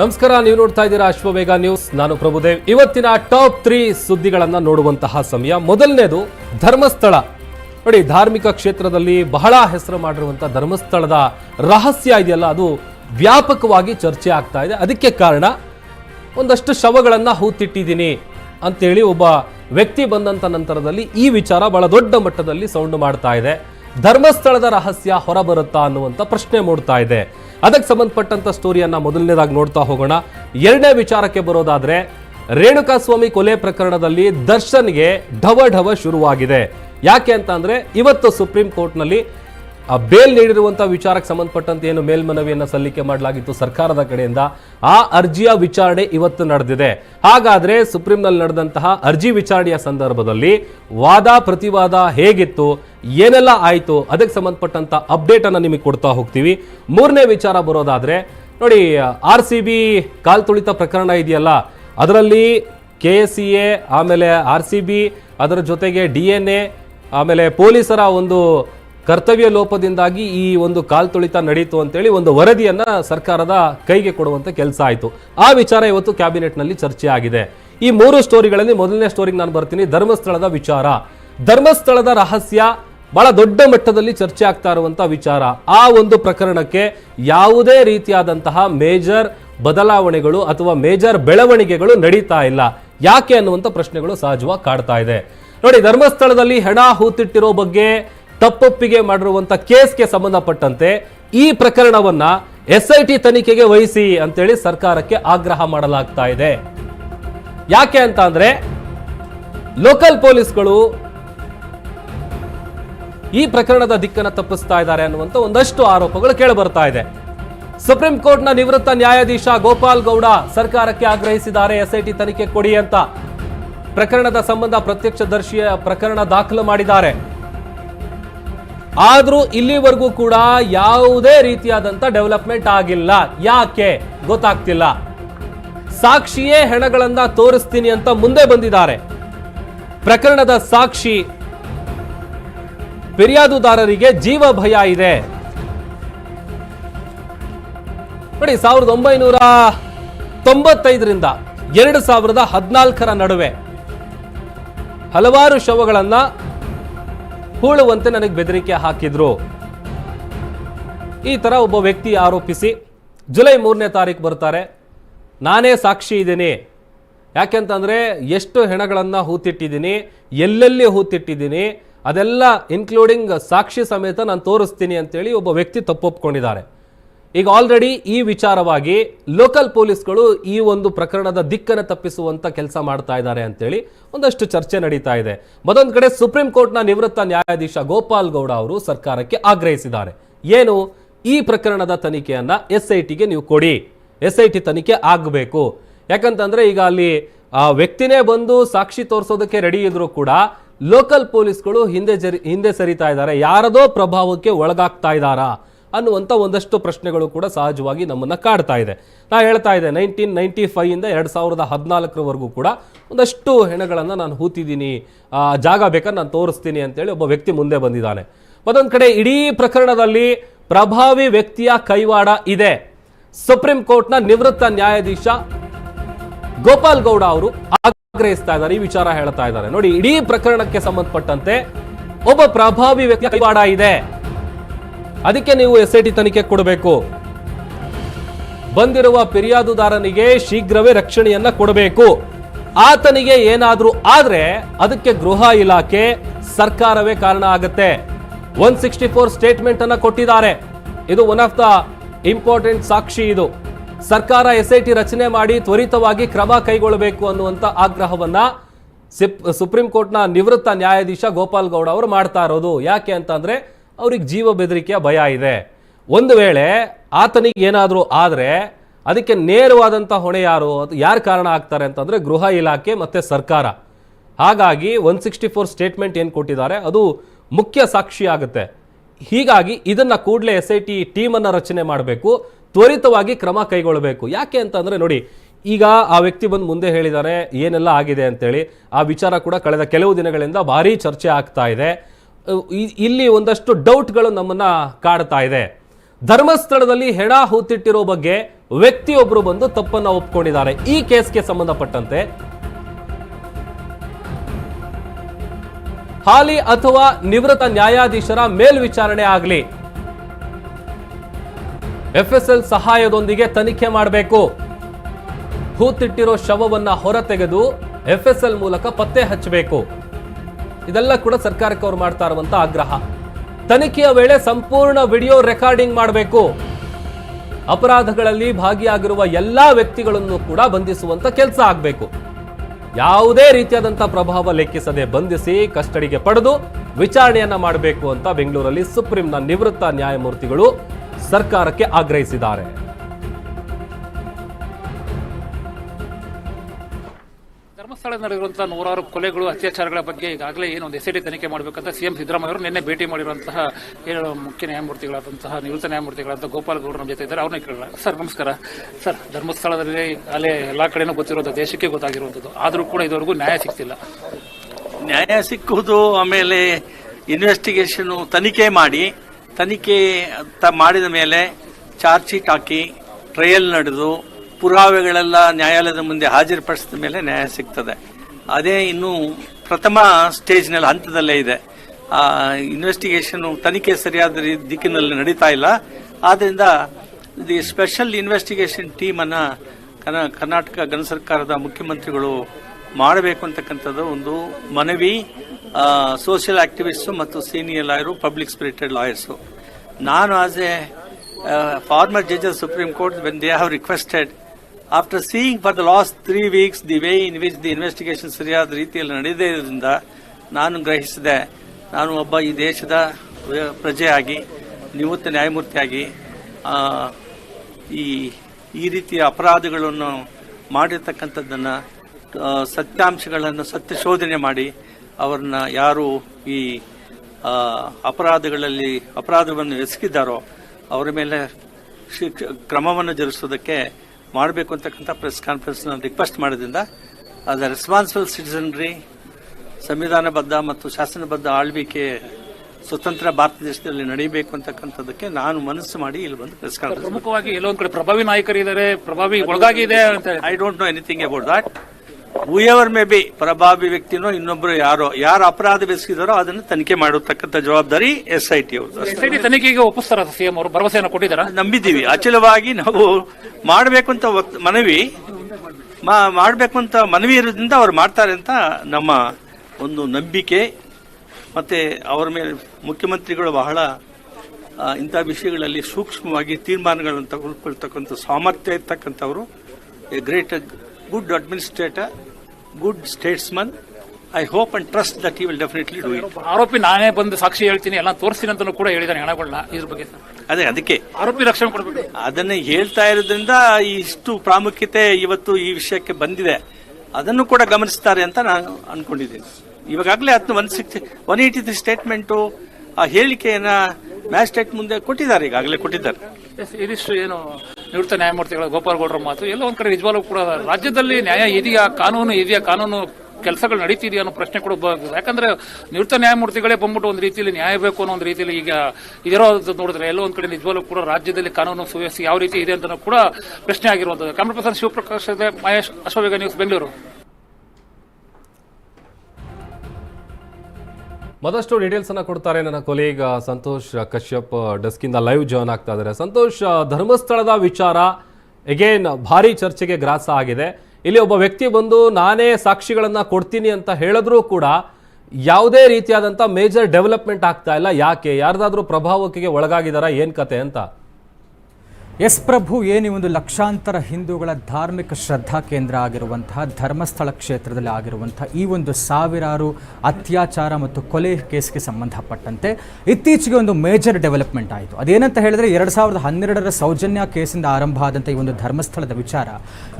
ನಮಸ್ಕಾರ, ನೀವು ನೋಡ್ತಾ ಇದ್ದೀರಾ ಅಶ್ವವೇಗ ನ್ಯೂಸ್. ನಾನು ಪ್ರಭುದೇವ್. ಇವತ್ತಿನ ಟಾಪ್ ತ್ರೀ ಸುದ್ದಿಗಳನ್ನು ನೋಡುವಂತಹ ಸಮಯ. ಮೊದಲನೇದು, ಧರ್ಮಸ್ಥಳ. ನೋಡಿ, ಧಾರ್ಮಿಕ ಕ್ಷೇತ್ರದಲ್ಲಿ ಬಹಳ ಹೆಸರು ಮಾಡಿರುವಂಥ ಧರ್ಮಸ್ಥಳದ ರಹಸ್ಯ ಇದೆಯಲ್ಲ, ಅದು ವ್ಯಾಪಕವಾಗಿ ಚರ್ಚೆ ಆಗ್ತಾ ಇದೆ. ಅದಕ್ಕೆ ಕಾರಣ, ಒಂದಷ್ಟು ಶವಗಳನ್ನು ಹೂತಿಟ್ಟಿದ್ದೀನಿ ಅಂತೇಳಿ ಒಬ್ಬ ವ್ಯಕ್ತಿ ಬಂದಂತ ನಂತರದಲ್ಲಿ ಈ ವಿಚಾರ ಬಹಳ ದೊಡ್ಡ ಮಟ್ಟದಲ್ಲಿ ಸೌಂಡ್ ಮಾಡ್ತಾ ಇದೆ. ಧರ್ಮಸ್ಥಳದ ರಹಸ್ಯ ಹೊರಬರುತ್ತಾ ಅನ್ನುವಂಥ ಪ್ರಶ್ನೆ ಮೂಡ್ತಾ ಇದೆ. ಅದಕ್ಕೆ ಸಂಬಂಧಪಟ್ಟಂತ ಸ್ಟೋರಿಯನ್ನ ಮೊದಲನೇದಾಗಿ ನೋಡ್ತಾ ಹೋಗೋಣ. ಎರಡನೇ ವಿಚಾರಕ್ಕೆ ಬರೋದಾದ್ರೆ, ರೇಣುಕಾಸ್ವಾಮಿ ಕೊಲೆ ಪ್ರಕರಣದಲ್ಲಿ ದರ್ಶನ್ಗೆ ಢವ ಢವ ಶುರುವಾಗಿದೆ. ಯಾಕೆ ಅಂತ ಇವತ್ತು ಸುಪ್ರೀಂ ಕೋರ್ಟ್ನಲ್ಲಿ ಆ ಬೇಲ್ ನೀಡಿರುವಂತಹ ವಿಚಾರಕ್ಕೆ ಸಂಬಂಧಪಟ್ಟಂತೆ ಏನು ಮೇಲ್ಮನವಿಯನ್ನು ಸಲ್ಲಿಕೆ ಮಾಡಲಾಗಿತ್ತು ಸರ್ಕಾರದ ಕಡೆಯಿಂದ, ಆ ಅರ್ಜಿಯ ವಿಚಾರಣೆ ಇವತ್ತು ನಡೆದಿದೆ. ಹಾಗಾದ್ರೆ ಸುಪ್ರೀಂನಲ್ಲಿ ನಡೆದಂತಹ ಅರ್ಜಿ ವಿಚಾರಣೆಯ ಸಂದರ್ಭದಲ್ಲಿ ವಾದ ಪ್ರತಿವಾದ ಹೇಗಿತ್ತು, ಏನೆಲ್ಲ ಆಯಿತು, ಅದಕ್ಕೆ ಸಂಬಂಧಪಟ್ಟಂತ ಅಪ್ಡೇಟ್ ಅನ್ನು ನಿಮಗೆ ಕೊಡ್ತಾ ಹೋಗ್ತೀವಿ. ಮೂರನೇ ವಿಚಾರ ಬರೋದಾದ್ರೆ, ನೋಡಿ, ಆರ್ ಸಿ ಬಿ ಕಾಲ್ತುಳಿತ ಪ್ರಕರಣ ಇದೆಯಲ್ಲ, ಅದರಲ್ಲಿ ಕೆ ಎಸ್ ಸಿ ಎ, ಆಮೇಲೆ ಆರ್ ಸಿ ಬಿ, ಅದರ ಜೊತೆಗೆ ಡಿ ಎನ್ ಎ, ಆಮೇಲೆ ಪೊಲೀಸರ ಒಂದು ಕರ್ತವ್ಯ ಲೋಪದಿಂದಾಗಿ ಈ ಒಂದು ಕಾಲ್ತುಳಿತ ನಡೀತು ಅಂತೇಳಿ ಒಂದು ವರದಿಯನ್ನ ಸರ್ಕಾರದ ಕೈಗೆ ಕೊಡುವಂತ ಕೆಲಸ ಆಯಿತು. ಆ ವಿಚಾರ ಇವತ್ತು ಕ್ಯಾಬಿನೆಟ್ನಲ್ಲಿ ಚರ್ಚೆ ಆಗಿದೆ. ಈ ಮೂರು ಸ್ಟೋರಿಗಳಲ್ಲಿ ಮೊದಲನೇ ಸ್ಟೋರಿಗೆ ನಾನು ಬರ್ತೀನಿ. ಧರ್ಮಸ್ಥಳದ ವಿಚಾರ. ಧರ್ಮಸ್ಥಳದ ರಹಸ್ಯ ಬಹಳ ದೊಡ್ಡ ಮಟ್ಟದಲ್ಲಿ ಚರ್ಚೆ ಆಗ್ತಾ ಇರುವಂತ ವಿಚಾರ. ಆ ಒಂದು ಪ್ರಕರಣಕ್ಕೆ ಯಾವುದೇ ರೀತಿಯಾದಂತಹ ಮೇಜರ್ ಬದಲಾವಣೆಗಳು ಅಥವಾ ಮೇಜರ್ ಬೆಳವಣಿಗೆಗಳು ನಡೀತಾ ಇಲ್ಲ. ಯಾಕೆ ಅನ್ನುವಂಥ ಪ್ರಶ್ನೆಗಳು ಸಹಜವಾಗಿ ಕಾಡ್ತಾ ಇದೆ. ನೋಡಿ, ಧರ್ಮಸ್ಥಳದಲ್ಲಿ ಹೆಣ ಹೂತಿಟ್ಟಿರೋ ಬಗ್ಗೆ ತಪ್ಪೊಪ್ಪಿಗೆ ಮಾಡಿರುವಂತ ಕೇಸ್ಗೆ ಸಂಬಂಧಪಟ್ಟಂತೆ ಈ ಪ್ರಕರಣವನ್ನ ಎಸ್ ಐ ಟಿ ತನಿಖೆಗೆ ವಹಿಸಿ ಅಂತೇಳಿ ಸರ್ಕಾರಕ್ಕೆ ಆಗ್ರಹ ಮಾಡಲಾಗ್ತಾ ಇದೆ. ಯಾಕೆ ಅಂತ ಅಂದ್ರೆ ಲೋಕಲ್ ಪೊಲೀಸ್ಗಳು ಈ ಪ್ರಕರಣದ ದಿಕ್ಕನ್ನು ತಪ್ಪಿಸ್ತಾ ಇದ್ದಾರೆ ಅನ್ನುವಂತ ಒಂದಷ್ಟು ಆರೋಪಗಳು ಕೇಳಿಬರ್ತಾ ಇದೆ. ಸುಪ್ರೀಂ ಕೋರ್ಟ್ನ ನಿವೃತ್ತ ನ್ಯಾಯಾಧೀಶ ಗೋಪಾಲ್ ಗೌಡ ಸರ್ಕಾರಕ್ಕೆ ಆಗ್ರಹಿಸಿದ್ದಾರೆ, ಎಸ್ಐಟಿ ತನಿಖೆ ಕೊಡಿ ಅಂತ. ಪ್ರಕರಣದ ಸಂಬಂಧ ಪ್ರತ್ಯಕ್ಷದರ್ಶಿಯ ಪ್ರಕರಣ ದಾಖಲು ಮಾಡಿದ್ದಾರೆ. ಆದ್ರೂ ಇಲ್ಲಿವರೆಗೂ ಕೂಡ ಯಾವುದೇ ರೀತಿಯಾದಂತ ಡೆವಲಪ್ಮೆಂಟ್ ಆಗಿಲ್ಲ. ಯಾಕೆ? ಗೊತ್ತಾಗ್ತಿಲ್ಲ. ಸಾಕ್ಷಿಯೇ ಹೆಣಗಳನ್ನ ತೋರಿಸ್ತೀನಿ ಅಂತ ಮುಂದೆ ಬಂದಿದ್ದಾರೆ. ಪ್ರಕರಣದ ಸಾಕ್ಷಿ ಫಿರ್ಯಾದುದಾರರಿಗೆ ಜೀವ ಭಯ ಇದೆ. ನೋಡಿ, ಸಾವಿರದ ಒಂಬೈನೂರ ತೊಂಬತ್ತೈದರಿಂದ ಎರಡು ಸಾವಿರದ ಹದಿನಾಲ್ಕರ ನಡುವೆ ಹಲವಾರು ಶವಗಳನ್ನ ಹೂಳುವಂತೆ ನನಗೆ ಬೆದರಿಕೆ ಹಾಕಿದ್ರು. ಈ ತರ ಒಬ್ಬ ವ್ಯಕ್ತಿ ಆರೋಪಿಸಿ ಜುಲೈ ಮೂರನೇ ತಾರೀಕು ಬರ್ತಾರೆ. ನಾನೇ ಸಾಕ್ಷಿ ಇದ್ದೀನಿ. ಯಾಕೆಂತಂದರೆ ಎಷ್ಟು ಹೆಣಗಳನ್ನು ಹೂತಿಟ್ಟಿದ್ದೀನಿ, ಎಲ್ಲೆಲ್ಲಿ ಹೂತಿಟ್ಟಿದ್ದೀನಿ, ಅದೆಲ್ಲ ಇನ್ಕ್ಲೂಡಿಂಗ್ ಸಾಕ್ಷಿ ಸಮೇತ ನಾನು ತೋರಿಸ್ತೀನಿ ಅಂತೇಳಿ ಒಬ್ಬ ವ್ಯಕ್ತಿ ತಪ್ಪೊಪ್ಕೊಂಡಿದ್ದಾರೆ. ಈಗ ಆಲ್ರೆಡಿ ಈ ವಿಚಾರವಾಗಿ ಲೋಕಲ್ ಪೊಲೀಸ್ಗಳು ಈ ಒಂದು ಪ್ರಕರಣದ ದಿಕ್ಕನ್ನು ತಪ್ಪಿಸುವಂತ ಕೆಲಸ ಮಾಡ್ತಾ ಇದ್ದಾರೆ ಅಂತೇಳಿ ಒಂದಷ್ಟು ಚರ್ಚೆ ನಡೀತಾ ಇದೆ. ಮತ್ತೊಂದು ಕಡೆ ಸುಪ್ರೀಂ ಕೋರ್ಟ್ನ ನಿವೃತ್ತ ನ್ಯಾಯಾಧೀಶ ಗೋಪಾಲ್ ಗೌಡ ಅವರು ಸರ್ಕಾರಕ್ಕೆ ಆಗ್ರಹಿಸಿದ್ದಾರೆ. ಏನು? ಈ ಪ್ರಕರಣದ ತನಿಖೆಯನ್ನ ಎಸ್ ಐ ಟಿಗೆ ನೀವು ಕೊಡಿ. ಎಸ್ ಐ ಟಿ ತನಿಖೆ ಆಗಬೇಕು. ಯಾಕಂತಂದ್ರೆ ಈಗ ಅಲ್ಲಿ, ಆ, ವ್ಯಕ್ತಿನೇ ಬಂದು ಸಾಕ್ಷಿ ತೋರಿಸೋದಕ್ಕೆ ರೆಡಿ ಇದ್ರು ಕೂಡ ಲೋಕಲ್ ಪೊಲೀಸ್ಗಳು ಹಿಂದೆ ಜರಿ, ಹಿಂದೆ ಸರಿತಾ ಇದ್ದಾರೆ. ಯಾರದೋ ಪ್ರಭಾವಕ್ಕೆ ಒಳಗಾಗ್ತಾ ಇದ್ದಾರಾ? ಅನ್ನುವಂಥ ಒಂದಷ್ಟು ಪ್ರಶ್ನೆಗಳು ಕೂಡ ಸಹಜವಾಗಿ ನಮ್ಮನ್ನು ಕಾಡ್ತಾ ಇದೆ. ನಾ ಹೇಳ್ತಾ ಇದ್ದೆ ನೈನ್ಟೀನ್ ನೈಂಟಿ ಇಂದ ಎರಡು ಸಾವಿರದ ಹದಿನಾಲ್ಕರವರೆಗೂ ಕೂಡ ಒಂದಷ್ಟು ಹೆಣಗಳನ್ನು ನಾನು ಹೂತಿದ್ದೀನಿ. ಜಾಗ ಬೇಕಾದ್ರೆ ನಾನು ತೋರಿಸ್ತೀನಿ ಅಂತೇಳಿ ಒಬ್ಬ ವ್ಯಕ್ತಿ ಮುಂದೆ ಬಂದಿದ್ದಾನೆ. ಮತ್ತೊಂದು ಕಡೆ ಇಡೀ ಪ್ರಕರಣದಲ್ಲಿ ಪ್ರಭಾವಿ ವ್ಯಕ್ತಿಯ ಕೈವಾಡ ಇದೆ. ಸುಪ್ರೀಂ ಕೋರ್ಟ್ನ ನಿವೃತ್ತ ನ್ಯಾಯಾಧೀಶ ಗೋಪಾಲ್ ಗೌಡ ಅವರು ಆಗ್ರಹಿಸ್ತಾ ಇದ್ದಾರೆ, ಈ ವಿಚಾರ ಹೇಳ್ತಾ ಇದ್ದಾರೆ. ನೋಡಿ, ಇಡೀ ಪ್ರಕರಣಕ್ಕೆ ಸಂಬಂಧಪಟ್ಟಂತೆ ಒಬ್ಬ ಪ್ರಭಾವಿ ವ್ಯಕ್ತಿ ಕೈವಾಡ ಇದೆ. ಅದಕ್ಕೆ ನೀವು ಎಸ್ ಐ ಟಿ ತನಿಖೆ ಕೊಡಬೇಕು. ಬಂದಿರುವ ಫಿರ್ಯಾದುದಾರನಿಗೆ ಶೀಘ್ರವೇ ರಕ್ಷಣೆಯನ್ನ ಕೊಡಬೇಕು. ಆತನಿಗೆ ಏನಾದರೂ ಆದರೆ ಅದಕ್ಕೆ ಗೃಹ ಇಲಾಖೆ ಸರ್ಕಾರವೇ ಕಾರಣ ಆಗುತ್ತೆ. ಒನ್ ಸಿಕ್ಸ್ಟಿ ಫೋರ್ ಸ್ಟೇಟ್ಮೆಂಟ್ ಅನ್ನ ಕೊಟ್ಟಿದ್ದಾರೆ. ಇದು ಒನ್ ಆಫ್ ದ ಇಂಪಾರ್ಟೆಂಟ್ ಸಾಕ್ಷಿ ಇದು. ಸರ್ಕಾರ ಎಸ್ ಐ ಟಿ ರಚನೆ ಮಾಡಿ ತ್ವರಿತವಾಗಿ ಕ್ರಮ ಕೈಗೊಳ್ಳಬೇಕು ಅನ್ನುವಂತ ಆಗ್ರಹವನ್ನ ಸಿಪ್ ಸುಪ್ರೀಂ ಕೋರ್ಟ್ನ ನಿವೃತ್ತ ನ್ಯಾಯಾಧೀಶ ಗೋಪಾಲ್ ಗೌಡ ಅವರು ಮಾಡ್ತಾ ಇರೋದು. ಯಾಕೆ ಅಂತಂದ್ರೆ ಅವ್ರಿಗೆ ಜೀವ ಬೆದರಿಕೆಯ ಭಯ ಇದೆ. ಒಂದು ವೇಳೆ ಆತನಿಗೆ ಏನಾದರೂ ಆದರೆ ಅದಕ್ಕೆ ನೇರವಾದಂಥ ಹೊಣೆ ಯಾರು? ಅದು ಯಾರು ಕಾರಣ ಆಗ್ತಾರೆ ಅಂತಂದರೆ ಗೃಹ ಇಲಾಖೆ ಮತ್ತು ಸರ್ಕಾರ. ಹಾಗಾಗಿ ಒನ್ ಸಿಕ್ಸ್ಟಿ ಫೋರ್ ಸ್ಟೇಟ್ಮೆಂಟ್ ಏನು ಕೊಟ್ಟಿದ್ದಾರೆ? ಅದು ಮುಖ್ಯ ಸಾಕ್ಷಿ ಆಗುತ್ತೆ. ಹೀಗಾಗಿ ಇದನ್ನು ಕೂಡಲೇ ಎಸ್ ಐ ಟಿ ಟೀಮನ್ನು ರಚನೆ ಮಾಡಬೇಕು. ತ್ವರಿತವಾಗಿ ಕ್ರಮ ಕೈಗೊಳ್ಳಬೇಕು ಯಾಕೆ ಅಂತಂದರೆ ನೋಡಿ, ಈಗ ಆ ವ್ಯಕ್ತಿ ಬಂದು ಮುಂದೆ ಹೇಳಿದ್ದಾರೆ ಏನೆಲ್ಲ ಆಗಿದೆ ಅಂತೇಳಿ. ಆ ವಿಚಾರ ಕೂಡ ಕಳೆದ ಕೆಲವು ದಿನಗಳಿಂದ ಭಾರೀ ಚರ್ಚೆ ಆಗ್ತಾ ಇದೆ. ಇಲ್ಲಿ ಒಂದಷ್ಟು ಡೌಟ್ಗಳು ನಮ್ಮನ್ನ ಕಾಡ್ತಾ ಇದೆ. ಧರ್ಮಸ್ಥಳದಲ್ಲಿ ಹೆಣ ಹೂತಿಟ್ಟಿರೋ ಬಗ್ಗೆ ವ್ಯಕ್ತಿಯೊಬ್ಬರು ಬಂದು ತಪ್ಪನ್ನ ಒಪ್ಕೊಂಡಿದ್ದಾರೆ. ಈ ಕೇಸ್ಗೆ ಸಂಬಂಧಪಟ್ಟಂತೆ ಹಾಲಿ ಅಥವಾ ನಿವೃತ್ತ ನ್ಯಾಯಾಧೀಶರ ಮೇಲ್ವಿಚಾರಣೆ ಆಗಲಿ. ಎಫ್ಎಸ್ಎಲ್ ಸಹಾಯದೊಂದಿಗೆ ತನಿಖೆ ಮಾಡಬೇಕು. ಹೂತಿಟ್ಟಿರೋ ಶವವನ್ನ ಹೊರತೆಗೆದು ಎಫ್ಎಸ್ಎಲ್ ಮೂಲಕ ಪತ್ತೆ ಹಚ್ಚಬೇಕು. ಇದೆಲ್ಲ ಕೂಡ ಸರ್ಕಾರಕ್ಕೆ ಅವ್ರು ಮಾಡ್ತಾ ಇರುವಂತ ಆಗ್ರಹ. ತನಿಖೆಯ ವೇಳೆ ಸಂಪೂರ್ಣ ವಿಡಿಯೋ ರೆಕಾರ್ಡಿಂಗ್ ಮಾಡಬೇಕು. ಅಪರಾಧಗಳಲ್ಲಿ ಭಾಗಿಯಾಗಿರುವ ಎಲ್ಲಾ ವ್ಯಕ್ತಿಗಳನ್ನು ಕೂಡ ಬಂಧಿಸುವಂತ ಕೆಲಸ ಆಗಬೇಕು. ಯಾವುದೇ ರೀತಿಯಾದಂಥ ಪ್ರಭಾವ ಲೆಕ್ಕಿಸದೆ ಬಂಧಿಸಿ ಕಸ್ಟಡಿಗೆ ಪಡೆದು ವಿಚಾರಣೆಯನ್ನ ಮಾಡಬೇಕು ಅಂತ ಬೆಂಗಳೂರಲ್ಲಿ ಸುಪ್ರೀಂನ ನಿವೃತ್ತ ನ್ಯಾಯಮೂರ್ತಿಗಳು ಸರ್ಕಾರಕ್ಕೆ ಆಗ್ರಹಿಸಿದ್ದಾರೆ. ಧರ್ಮಸ್ಥಳದಲ್ಲಿ ನಡೆದಿರುವಂತಹ ನೂರಾರು ಕೊಲೆಗಳು, ಅತ್ಯಾಚಾರಗಳ ಬಗ್ಗೆ ಈಗಾಗಲೇ ಏನು ಒಂದು ಎಸ್ಐಟಿ ತನಿಖೆ ಮಾಡಬೇಕಂತ ಸಿಎಂ ಸಿದ್ದರಾಮಯ್ಯ ಅವರು ನಿನ್ನೆ ಭೇಟಿ ಮಾಡಿರುವಂತಹ ಮುಖ್ಯ ನ್ಯಾಯಮೂರ್ತಿಗಳಾದಂತಹ ನಿವೃತ್ತ ನ್ಯಾಯಮೂರ್ತಿಗಳಾದಂತಹ ಗೋಪಾಲ್ ಗೌಡ್ ಜೊತೆ ಇದ್ದಾರೆ. ಅವ್ರನ್ನ ಕೇಳಲ್ಲ ಸರ್, ನಮಸ್ಕಾರ. ಸರ್, ಧರ್ಮಸ್ಥಳದಲ್ಲಿ ಅಲ್ಲೇ ಎಲ್ಲಾ ಕಡೆನೂ ಗೊತ್ತಿರೋದು ದೇಶಕ್ಕೆ ಗೊತ್ತಾಗಿರುವಂಥದ್ದು. ಆದರೂ ಕೂಡ ಇದುವರೆಗೂ ನ್ಯಾಯ ಸಿಗ್ತಿಲ್ಲ. ನ್ಯಾಯ ಸಿಕ್ಕುವುದು ಆಮೇಲೆ ಇನ್ವೆಸ್ಟಿಗೇಷನ್ ತನಿಖೆ ಮಾಡಿ, ತನಿಖೆ ಮಾಡಿದ ಮೇಲೆ ಚಾರ್ಜ್ ಶೀಟ್ ಹಾಕಿ ಟ್ರಯಲ್ ನಡೆದು ಪುರಾವೆಗಳೆಲ್ಲ ನ್ಯಾಯಾಲಯದ ಮುಂದೆ ಹಾಜರುಪಡಿಸಿದ ಮೇಲೆ ನ್ಯಾಯ ಸಿಗ್ತದೆ. ಅದೇ ಇನ್ನು ಪ್ರಥಮ ಸ್ಟೇಜ್ನಲ್ಲಿ, ಹಂತದಲ್ಲೇ ಇದೆ. ಆ ಇನ್ವೆಸ್ಟಿಗೇಷನ್ ತನಿಖೆ ಸರಿಯಾದ ದಿಕ್ಕಿನಲ್ಲಿ ನಡೀತಾ ಇಲ್ಲ. ಆದ್ದರಿಂದ ದಿ ಸ್ಪೆಷಲ್ ಇನ್ವೆಸ್ಟಿಗೇಷನ್ ಟೀಮ್ ಅನ್ನ ಕನ- ಕರ್ನಾಟಕ ಗಣ ಸರ್ಕಾರದ ಮುಖ್ಯಮಂತ್ರಿಗಳು ಮಾಡಬೇಕು ಅಂತಕ್ಕಂಥದ್ದು ಒಂದು ಮನವಿ ಸೋಷಿಯಲ್ ಆಕ್ಟಿವಿಸ್ಟ್ ಮತ್ತು senior lawyer public spirited lawyers ನಾನು as a former judges supreme court when they have requested after seeing for the last three weeks the way in which the investigation ಸರಿಯಾದ ರೀತಿಯಲ್ಲಿ ನಡೆದೇ ಇರೋದ್ರಿಂದ ನಾನು ಗ್ರಹಿಸಿದೆ, ನಾನು ಒಬ್ಬ ಈ ದೇಶದ ಪ್ರಜೆಯಾಗಿ, ನಿವೃತ್ತ ನ್ಯಾಯಮೂರ್ತಿಯಾಗಿ ಈ ಈ ರೀತಿಯ ಅಪರಾಧಗಳನ್ನು ಮಾಡಿರ್ತಕ್ಕಂಥದ್ದನ್ನು ಸತ್ಯಾಂಶಗಳನ್ನು ಸತ್ಯ ಶೋಧನೆ ಮಾಡಿ ಅವರನ್ನ ಯಾರು ಈ ಅಪರಾಧಗಳಲ್ಲಿ, ಅಪರಾಧವನ್ನು ಎಸಗಿದ್ದಾರೋ ಅವರ ಮೇಲೆ ಶಿಕ್ಷ, ಕ್ರಮವನ್ನು ಜರುಗಿಸೋದಕ್ಕೆ ಮಾಡಬೇಕು ಅಂತಕ್ಕಂಥ ಪ್ರೆಸ್ ಕಾನ್ಫರೆನ್ಸ್ ನಾನು ರಿಕ್ವೆಸ್ಟ್ ಮಾಡೋದ್ರಿಂದ ಅದ ಅ ರೆಸ್ಪಾನ್ಸಿಬಲ್ ಸಿಟಿಸನ್ರಿ ಸಂವಿಧಾನಬದ್ಧ ಮತ್ತು ಶಾಸನಬದ್ಧ ಆಳ್ವಿಕೆ ಸ್ವತಂತ್ರ ಭಾರತ ದೇಶದಲ್ಲಿ ನಡೀಬೇಕು ಅಂತಕ್ಕಂಥದ್ದಕ್ಕೆ ನಾನು ಮನಸ್ಸು ಮಾಡಿ ಇಲ್ಲಿ ಬಂದು ಪ್ರೆಸ್ ಕಾನ್ಫರೆನ್ಸ್ ಪ್ರಮುಖವಾಗಿ ಎಲ್ಲೋ ಒಂದ್ ಕಡೆ ಪ್ರಭಾವಿ ನಾಯಕರಿದ್ದಾರೆ ಪ್ರಭಾವಿ ಒಳಗಾಗಿದೆ ಅಂತ I don't know anything about that ever may be ಪ್ರಭಾವಿ ವ್ಯಕ್ತಿನೋ ಇನ್ನೊಬ್ಬರು ಯಾರೋ ಯಾರು ಅಪರಾಧ ಬೆಸಗಿದಾರೋ ಅದನ್ನು ತನಿಖೆ ಮಾಡತಕ್ಕಂಥ ಜವಾಬ್ದಾರಿ ಎಸ್ ಐ ಟಿ ಅವರು ತನಿಖೆಗೆ ಒಪ್ಪಿಸ್ತಾರ ಸಿಎಂ ಅವರು? ಭರವಸೆಯನ್ನು ಕೊಟ್ಟಿದ್ದಾರೆ? ನಂಬಿದ್ದೀವಿ. ಅಚಲವಾಗಿ ನಾವು ಮಾಡಬೇಕು ಅಂತ ಮನವಿ ಮಾಡಬೇಕು ಅಂತ ಮನವಿ ಇರೋದ್ರಿಂದ ಅವ್ರು ಮಾಡ್ತಾರೆ ಅಂತ ನಮ್ಮ ಒಂದು ನಂಬಿಕೆ. ಮತ್ತೆ ಅವರ ಮೇಲೆ ಮುಖ್ಯಮಂತ್ರಿಗಳು ಬಹಳ ಇಂಥ ವಿಷಯಗಳಲ್ಲಿ ಸೂಕ್ಷ್ಮವಾಗಿ ತೀರ್ಮಾನಗಳನ್ನು ತಗೊಳ್ಕೊಳ್ತಕ್ಕಂಥ ಸಾಮರ್ಥ್ಯ ಇರ್ತಕ್ಕಂಥವ್ರು. A great good administrator good statesman I hope and trust that will definitely do it ಆರೋಪಿ ನಾನೇ ಬಂದು ಸಾಕ್ಷಿ ಹೇಳ್ತೀನಿ ಎಲ್ಲ ತೋರಿಸ್ತೀನಿ ಅಂತ ಕೂಡ ಹೇಳಿದಾನೆ ಹಣಗಳನ್ನ ಇದ್ರ ಬಗ್ಗೆ. ಅದೇ ಅದಕ್ಕೆ. ಆರೋಪಿ ರಕ್ಷಣೆ ಕೊಡಬೇಕು. ಅದನ್ನೇ ಹೇಳ್ತಾ ಇರೋದ್ರಿಂದ ಇಷ್ಟು ಪ್ರಾಮುಖ್ಯತೆ ಇವತ್ತು ಈ ವಿಷಯಕ್ಕೆ ಬಂದಿದೆ. ಅದನ್ನು ಕೂಡ ಗಮನಿಸ್ತಾರೆ ಅಂತ ನಾನು ಅನ್ಕೊಂಡಿದ್ದೀನಿ. ಇವಾಗಲೇ ಅದನ್ನ one six one eighty three statement ಆ ಹೇಳಿಕೆಯನ್ನ ಮ್ಯಾಜಿಸ್ಟ್ರೇಟ್ ಮುಂದೆ ಕೊಟ್ಟಿದ್ದಾರೆ ಈಗಾಗಲೇ ಕೊಟ್ಟಿದ್ದಾರೆ. ಇದಿಷ್ಟು ಏನು ನಿವೃತ್ತ ನ್ಯಾಯಮೂರ್ತಿಗಳ ಗೋಪಾಲಗೌಡರ ಮಾತು, ಎಲ್ಲ ಒಂದು ಕಡೆ ನಿಜವಾಗ್ಲೂ ಕೂಡ ರಾಜ್ಯದಲ್ಲಿ ನ್ಯಾಯ ಇದೆಯಾ? ಕಾನೂನು ಇದೆಯಾ? ಕಾನೂನು ಕೆಲಸಗಳು ನಡೀತಿದೆಯಾ ಅನ್ನೋ ಪ್ರಶ್ನೆ ಕೂಡ ಯಾಕಂದ್ರೆ ನಿವೃತ್ತ ನ್ಯಾಯಮೂರ್ತಿಗಳೇ ಬಂದ್ಬಿಟ್ಟು ಒಂದು ರೀತಿಯಲ್ಲಿ ನ್ಯಾಯ ಬೇಕು ಅನ್ನೋ ಒಂದು ರೀತಿಯಲ್ಲಿ ಈಗ ಇದಿರೋದು ನೋಡಿದ್ರೆ ಎಲ್ಲೋ ಒಂದು ಕಡೆ ನಿಜವಾಗ್ಲೂ ಕೂಡ ರಾಜ್ಯದಲ್ಲಿ ಕಾನೂನು ಸುವ್ಯವಸ್ಥೆ ಯಾವ ರೀತಿ ಇದೆ ಅಂತ ಕೂಡ ಪ್ರಶ್ನೆ ಆಗಿರುವಂತದ್ದು camera person Shivaprakash Mahesh Ashwavega news, Bengaluru. ಮತ್ತಷ್ಟು ಡೀಟೇಲ್ಸ್ ಅನ್ನ ಕೊಡ್ತಾರೆ ನನ್ನ ಕೊಲೀಗ್ ಸಂತೋಷ್ ಕಶ್ಯಪ್ ಡೆಸ್ಕ್ ಇಂದ ಲೈವ್ ಜಾಯ್ನ್ ಆಗ್ತಾ ಇದ್ದಾರೆ. ಸಂತೋಷ್ ಧರ್ಮಸ್ಥಳದ ವಿಚಾರ ಎಗೇನ್ ಭಾರಿ ಚರ್ಚೆಗೆ ಗ್ರಾಸ ಆಗಿದೆ. ಇಲ್ಲಿ ಒಬ್ಬ ವ್ಯಕ್ತಿ ಬಂದು, ನಾನೇ ಸಾಕ್ಷಿಗಳನ್ನ ಕೊಡ್ತೀನಿ ಅಂತ ಹೇಳಿದ್ರೂ ಕೂಡ ಯಾವುದೇ ರೀತಿಯಾದಂಥ ಮೇಜರ್ ಡೆವಲಪ್ಮೆಂಟ್ ಆಗ್ತಾ ಇಲ್ಲ. ಯಾಕೆ? ಯಾರ್ದಾದ್ರೂ ಪ್ರಭಾವಕ್ಕೆ ಒಳಗಾಗಿದಾರಾ ಏನ್ ಕತೆ? ಅಂತ. ಎಸ್ ಪ್ರಭು, ಏನಿ ಒಂದು ಲಕ್ಷಾಂತರ ಹಿಂದೂಗಳ ಧಾರ್ಮಿಕ ಶ್ರದ್ಧಾ ಕೇಂದ್ರ ಆಗಿರುವಂತಹ, ಧರ್ಮಸ್ಥಳ ಕ್ಷೇತ್ರದಲ್ಲಿ ಆಗಿರುವಂತಹ ಈ ಒಂದು ಸಾವಿರಾರು ಅತ್ಯಾಚಾರ ಮತ್ತು ಕೊಲೆ ಕೇಸ್ಗೆ ಸಂಬಂಧಪಟ್ಟಂತೆ ಇತ್ತೀಚೆಗೆ ಒಂದು ಮೇಜರ್ ಡೆವಲಪ್ಮೆಂಟ್ ಆಯಿತು. ಅದೇನಂತ ಹೇಳಿದ್ರೆ, ಎರಡು ಸಾವಿರದ ಹನ್ನೆರಡರ ಸೌಜನ್ಯ ಕೇಸಿಂದ ಆರಂಭ ಆದಂಥ ಈ ಒಂದು ಧರ್ಮಸ್ಥಳದ ವಿಚಾರ,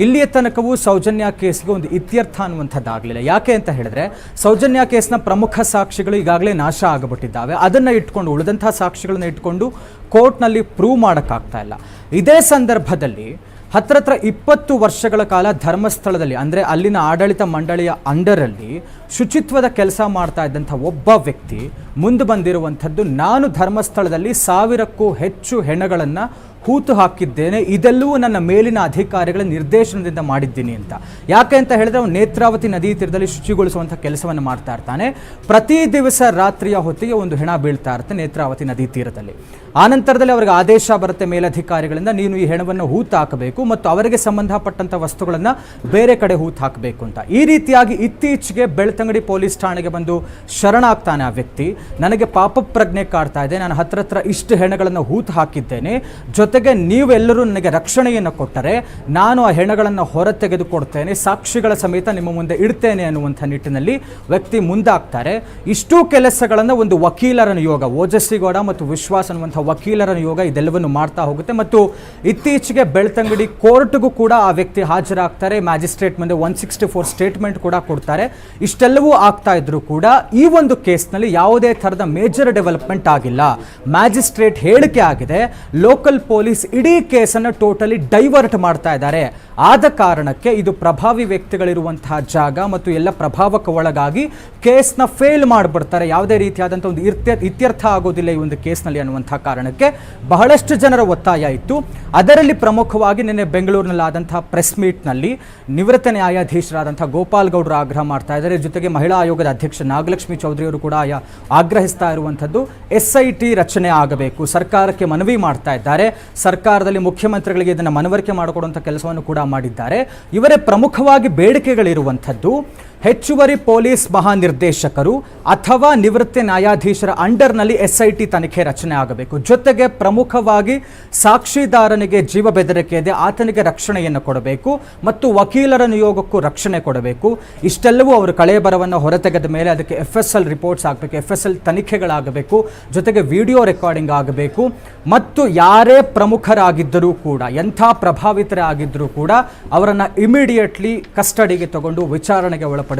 ಇಲ್ಲಿಯ ತನಕವೂ ಸೌಜನ್ಯ ಕೇಸ್ಗೆ ಒಂದು ಇತ್ಯರ್ಥ ಅನ್ನುವಂಥದ್ದಾಗಲಿಲ್ಲ. ಯಾಕೆ ಅಂತ ಹೇಳಿದ್ರೆ, ಸೌಜನ್ಯ ಕೇಸ್ನ ಪ್ರಮುಖ ಸಾಕ್ಷಿಗಳು ಈಗಾಗಲೇ ನಾಶ ಆಗಿಬಿಟ್ಟಿದ್ದಾವೆ. ಅದನ್ನು ಇಟ್ಕೊಂಡು, ಉಳಿದಂತಹ ಸಾಕ್ಷಿಗಳನ್ನ ಇಟ್ಕೊಂಡು, ಕೋರ್ಟ್ನಲ್ಲಿ ಪ್ರೂವ್ ಮಾಡೋಕ್ಕಾಗ್ತಾ ಇಲ್ಲ. ಇದೇ ಸಂದರ್ಭದಲ್ಲಿ ಹತ್ರ ಹತ್ರ ಇಪ್ಪತ್ತು ವರ್ಷಗಳ ಕಾಲ ಧರ್ಮಸ್ಥಳದಲ್ಲಿ, ಅಂದರೆ ಅಲ್ಲಿನ ಆಡಳಿತ ಮಂಡಳಿಯ ಅಂಡರಲ್ಲಿ ಶುಚಿತ್ವದ ಕೆಲಸ ಮಾಡ್ತಾ ಇದ್ದಂಥ ಒಬ್ಬ ವ್ಯಕ್ತಿ ಮುಂದೆ ಬಂದಿರುವಂಥದ್ದು, ನಾನು ಧರ್ಮಸ್ಥಳದಲ್ಲಿ ಸಾವಿರಕ್ಕೂ ಹೆಚ್ಚು ಹೆಣಗಳನ್ನು ಹೂತು ಹಾಕಿದ್ದೇನೆ, ಇದೆಲ್ಲವೂ ನನ್ನ ಮೇಲಿನ ಅಧಿಕಾರಿಗಳ ನಿರ್ದೇಶನದಿಂದ ಮಾಡಿದ್ದೀನಿ ಅಂತ. ಯಾಕೆ ಅಂತ ಹೇಳಿದ್ರೆ ಅವನು ನೇತ್ರಾವತಿ ನದಿ ತೀರದಲ್ಲಿ ಶುಚಿಗೊಳಿಸುವಂಥ ಕೆಲಸವನ್ನು ಮಾಡ್ತಾ ಇರ್ತಾನೆ. ಪ್ರತಿ ದಿವಸ ರಾತ್ರಿಯ ಹೊತ್ತಿಗೆ ಒಂದು ಹೆಣ ಬೀಳ್ತಾ ಇರುತ್ತೆ ನೇತ್ರಾವತಿ ನದಿ ತೀರದಲ್ಲಿ. ಆನಂತರದಲ್ಲಿ ಅವರಿಗೆ ಆದೇಶ ಬರುತ್ತೆ ಮೇಲಧಿಕಾರಿಗಳಿಂದ, ನೀನು ಈ ಹೆಣವನ್ನು ಹೂತು ಹಾಕಬೇಕು ಮತ್ತು ಅವರಿಗೆ ಸಂಬಂಧಪಟ್ಟಂಥ ವಸ್ತುಗಳನ್ನು ಬೇರೆ ಕಡೆ ಹೂತು ಹಾಕಬೇಕು ಅಂತ. ಈ ರೀತಿಯಾಗಿ ಇತ್ತೀಚೆಗೆ ಬೆಳ್ತಂಗಡಿ ಪೊಲೀಸ್ ಠಾಣೆಗೆ ಬಂದು ಶರಣಾಗ್ತಾನೆ ಆ ವ್ಯಕ್ತಿ. ನನಗೆ ಪಾಪ ಪ್ರಜ್ಞೆ ಕಾಡ್ತಾ ಇದೆ, ನಾನು ಹತ್ರ ಹತ್ರ ಇಷ್ಟು ಹೆಣಗಳನ್ನು ಹೂತು ಹಾಕಿದ್ದೇನೆ. ಜೊತೆಗೆ ನೀವೆಲ್ಲರೂ ನನಗೆ ರಕ್ಷಣೆಯನ್ನು ಕೊಟ್ಟರೆ ನಾನು ಆ ಹೆಣಗಳನ್ನು ಹೊರ ತೆಗೆದುಕೊಡ್ತೇನೆ ಸಾಕ್ಷಿಗಳ ಸಮೇತ ನಿಮ್ಮ ಮುಂದೆ ಇಡ್ತೇನೆ ಅನ್ನುವಂಥ ನಿಟ್ಟಿನಲ್ಲಿ ವ್ಯಕ್ತಿ ಮುಂದಾಗ್ತಾರೆ. ಇಷ್ಟು ಕೆಲಸಗಳನ್ನು ಒಂದು ವಕೀಲರ ನಿಯೋಗ ಓಜಸ್ಸಿಗೌಡ ಮತ್ತು ವಿಶ್ವಾಸ ಅನ್ನುವಂಥ ವಕೀಲರ ನಿಯೋಗ ಇದೆಲ್ಲವನ್ನು ಮಾಡ್ತಾ ಹೋಗುತ್ತೆ. ಮತ್ತು ಇತ್ತೀಚೆಗೆ ಬೆಳ್ತಂಗಡಿ ಕೋರ್ಟ್ಗೂ ಕೂಡ ಆ ವ್ಯಕ್ತಿ ಹಾಜರಾಗ್ತಾರೆ. ಮ್ಯಾಜಿಸ್ಟ್ರೇಟ್ ಮುಂದೆ ಒನ್ ಸಿಕ್ಸ್ಟಿ ಫೋರ್ ಸ್ಟೇಟ್ಮೆಂಟ್ ಕೂಡ ಕೊಡ್ತಾರೆ. ಇಷ್ಟೆಲ್ಲವೂ ಆಗ್ತಾ ಇದ್ರು ಕೂಡ ಈ ಒಂದು ಕೇಸ್ನಲ್ಲಿ ಯಾವುದೇ ಥರದ ಮೇಜರ್ ಡೆವಲಪ್ಮೆಂಟ್ ಆಗಿಲ್ಲ. ಮ್ಯಾಜಿಸ್ಟ್ರೇಟ್ ಹೇಳಿಕೆ ಆಗಿದೆ, ಲೋಕಲ್ ಪೊಲೀಸ್ ಇಡೀ ಕೇಸನ್ನು ಟೋಟಲಿ ಡೈವರ್ಟ್ ಮಾಡ್ತಾ ಇದ್ದಾರೆ. ಆದ ಕಾರಣಕ್ಕೆ ಇದು ಪ್ರಭಾವಿ ವ್ಯಕ್ತಿಗಳಿರುವಂತಹ ಜಾಗ ಮತ್ತು ಎಲ್ಲ ಪ್ರಭಾವಕ್ಕೆ ಒಳಗಾಗಿ ಕೇಸ್ನ ಫೇಲ್ ಮಾಡಿಬಿಡ್ತಾರೆ. ಯಾವುದೇ ರೀತಿಯಾದಂಥ ಒಂದು ಇರ್ತ್ಯ, ಇತ್ಯರ್ಥ ಆಗೋದಿಲ್ಲ ಈ ಒಂದು ಕೇಸ್ನಲ್ಲಿ ಅನ್ನುವಂಥ ಕಾರಣಕ್ಕೆ. ಬಹಳಷ್ಟು ಜನರ ಒತ್ತಾಯ ಇತ್ತು. ಅದರಲ್ಲಿ ಪ್ರಮುಖವಾಗಿ ನಿನ್ನೆ ಬೆಂಗಳೂರಿನಲ್ಲಾದಂಥ ಪ್ರೆಸ್ ಮೀಟ್ನಲ್ಲಿ ನಿವೃತ್ತ ನ್ಯಾಯಾಧೀಶರಾದಂಥ ಗೋಪಾಲ್ ಗೌಡರು ಆಗ್ರಹ ಮಾಡ್ತಾ ಇದ್ದಾರೆ. ಜೊತೆಗೆ ಮಹಿಳಾ ಆಯೋಗದ ಅಧ್ಯಕ್ಷ ನಾಗಲಕ್ಷ್ಮಿ ಚೌಧರಿ ಅವರು ಕೂಡ ಆಗ್ರಹಿಸ್ತಾ ಇರುವಂಥದ್ದು. ಎಸ್ ಐ ಟಿ ರಚನೆ ಆಗಬೇಕು. ಸರ್ಕಾರಕ್ಕೆ ಮನವಿ ಮಾಡ್ತಾ ಇದ್ದಾರೆ. ಸರ್ಕಾರದಲ್ಲಿ ಮುಖ್ಯಮಂತ್ರಿಗಳಿಗೆ ಇದನ್ನು ಮನವರಿಕೆ ಮಾಡಿಕೊಡುವಂಥ ಕೆಲಸವನ್ನು ಕೂಡ ಮಾಡಿದ್ದಾರೆ. ಇವರೇ ಪ್ರಮುಖವಾಗಿ ಬೇಡಿಕೆಗಳಿರುವಂಥದ್ದು ಹೆಚ್ಚುವರಿ ಪೊಲೀಸ್ ಮಹಾನಿರ್ದೇಶಕರು ಅಥವಾ ನಿವೃತ್ತ ನ್ಯಾಯಾಧೀಶರ ಅಂಡರ್ನಲ್ಲಿ ಎಸ್ಐಟಿ ತನಿಖೆ ರಚನೆ ಆಗಬೇಕು. ಜೊತೆಗೆ ಪ್ರಮುಖವಾಗಿ ಸಾಕ್ಷಿದಾರನಿಗೆ ಜೀವ ಬೆದರಿಕೆ ಇದೆ, ಆತನಿಗೆ ರಕ್ಷಣೆಯನ್ನು ಕೊಡಬೇಕು ಮತ್ತು ವಕೀಲರ ನಿಯೋಗಕ್ಕೂ ರಕ್ಷಣೆ ಕೊಡಬೇಕು. ಇಷ್ಟೆಲ್ಲವೂ ಅವರು ಕಳೆಬರವನ್ನು ಹೊರತೆಗೆದ ಮೇಲೆ ಅದಕ್ಕೆ ಎಫ್ ಎಸ್ ಎಲ್ ರಿಪೋರ್ಟ್ಸ್ ಆಗಬೇಕು ಎಫ್ ಎಸ್ ಎಲ್ ತನಿಖೆಗಳಾಗಬೇಕು, ಜೊತೆಗೆ ವಿಡಿಯೋ ರೆಕಾರ್ಡಿಂಗ್ ಆಗಬೇಕು. ಮತ್ತು ಯಾರೇ ಪ್ರಮುಖರಾಗಿದ್ದರೂ ಕೂಡ, ಎಂಥ ಪ್ರಭಾವಿತರೇ ಆಗಿದ್ದರೂ ಕೂಡ ಅವರನ್ನು ಇಮಿಡಿಯೇಟ್ಲಿ ಕಸ್ಟಡಿಗೆ ತಗೊಂಡು ವಿಚಾರಣೆಗೆ ಒಳಪಡಿಸಬೇಕು.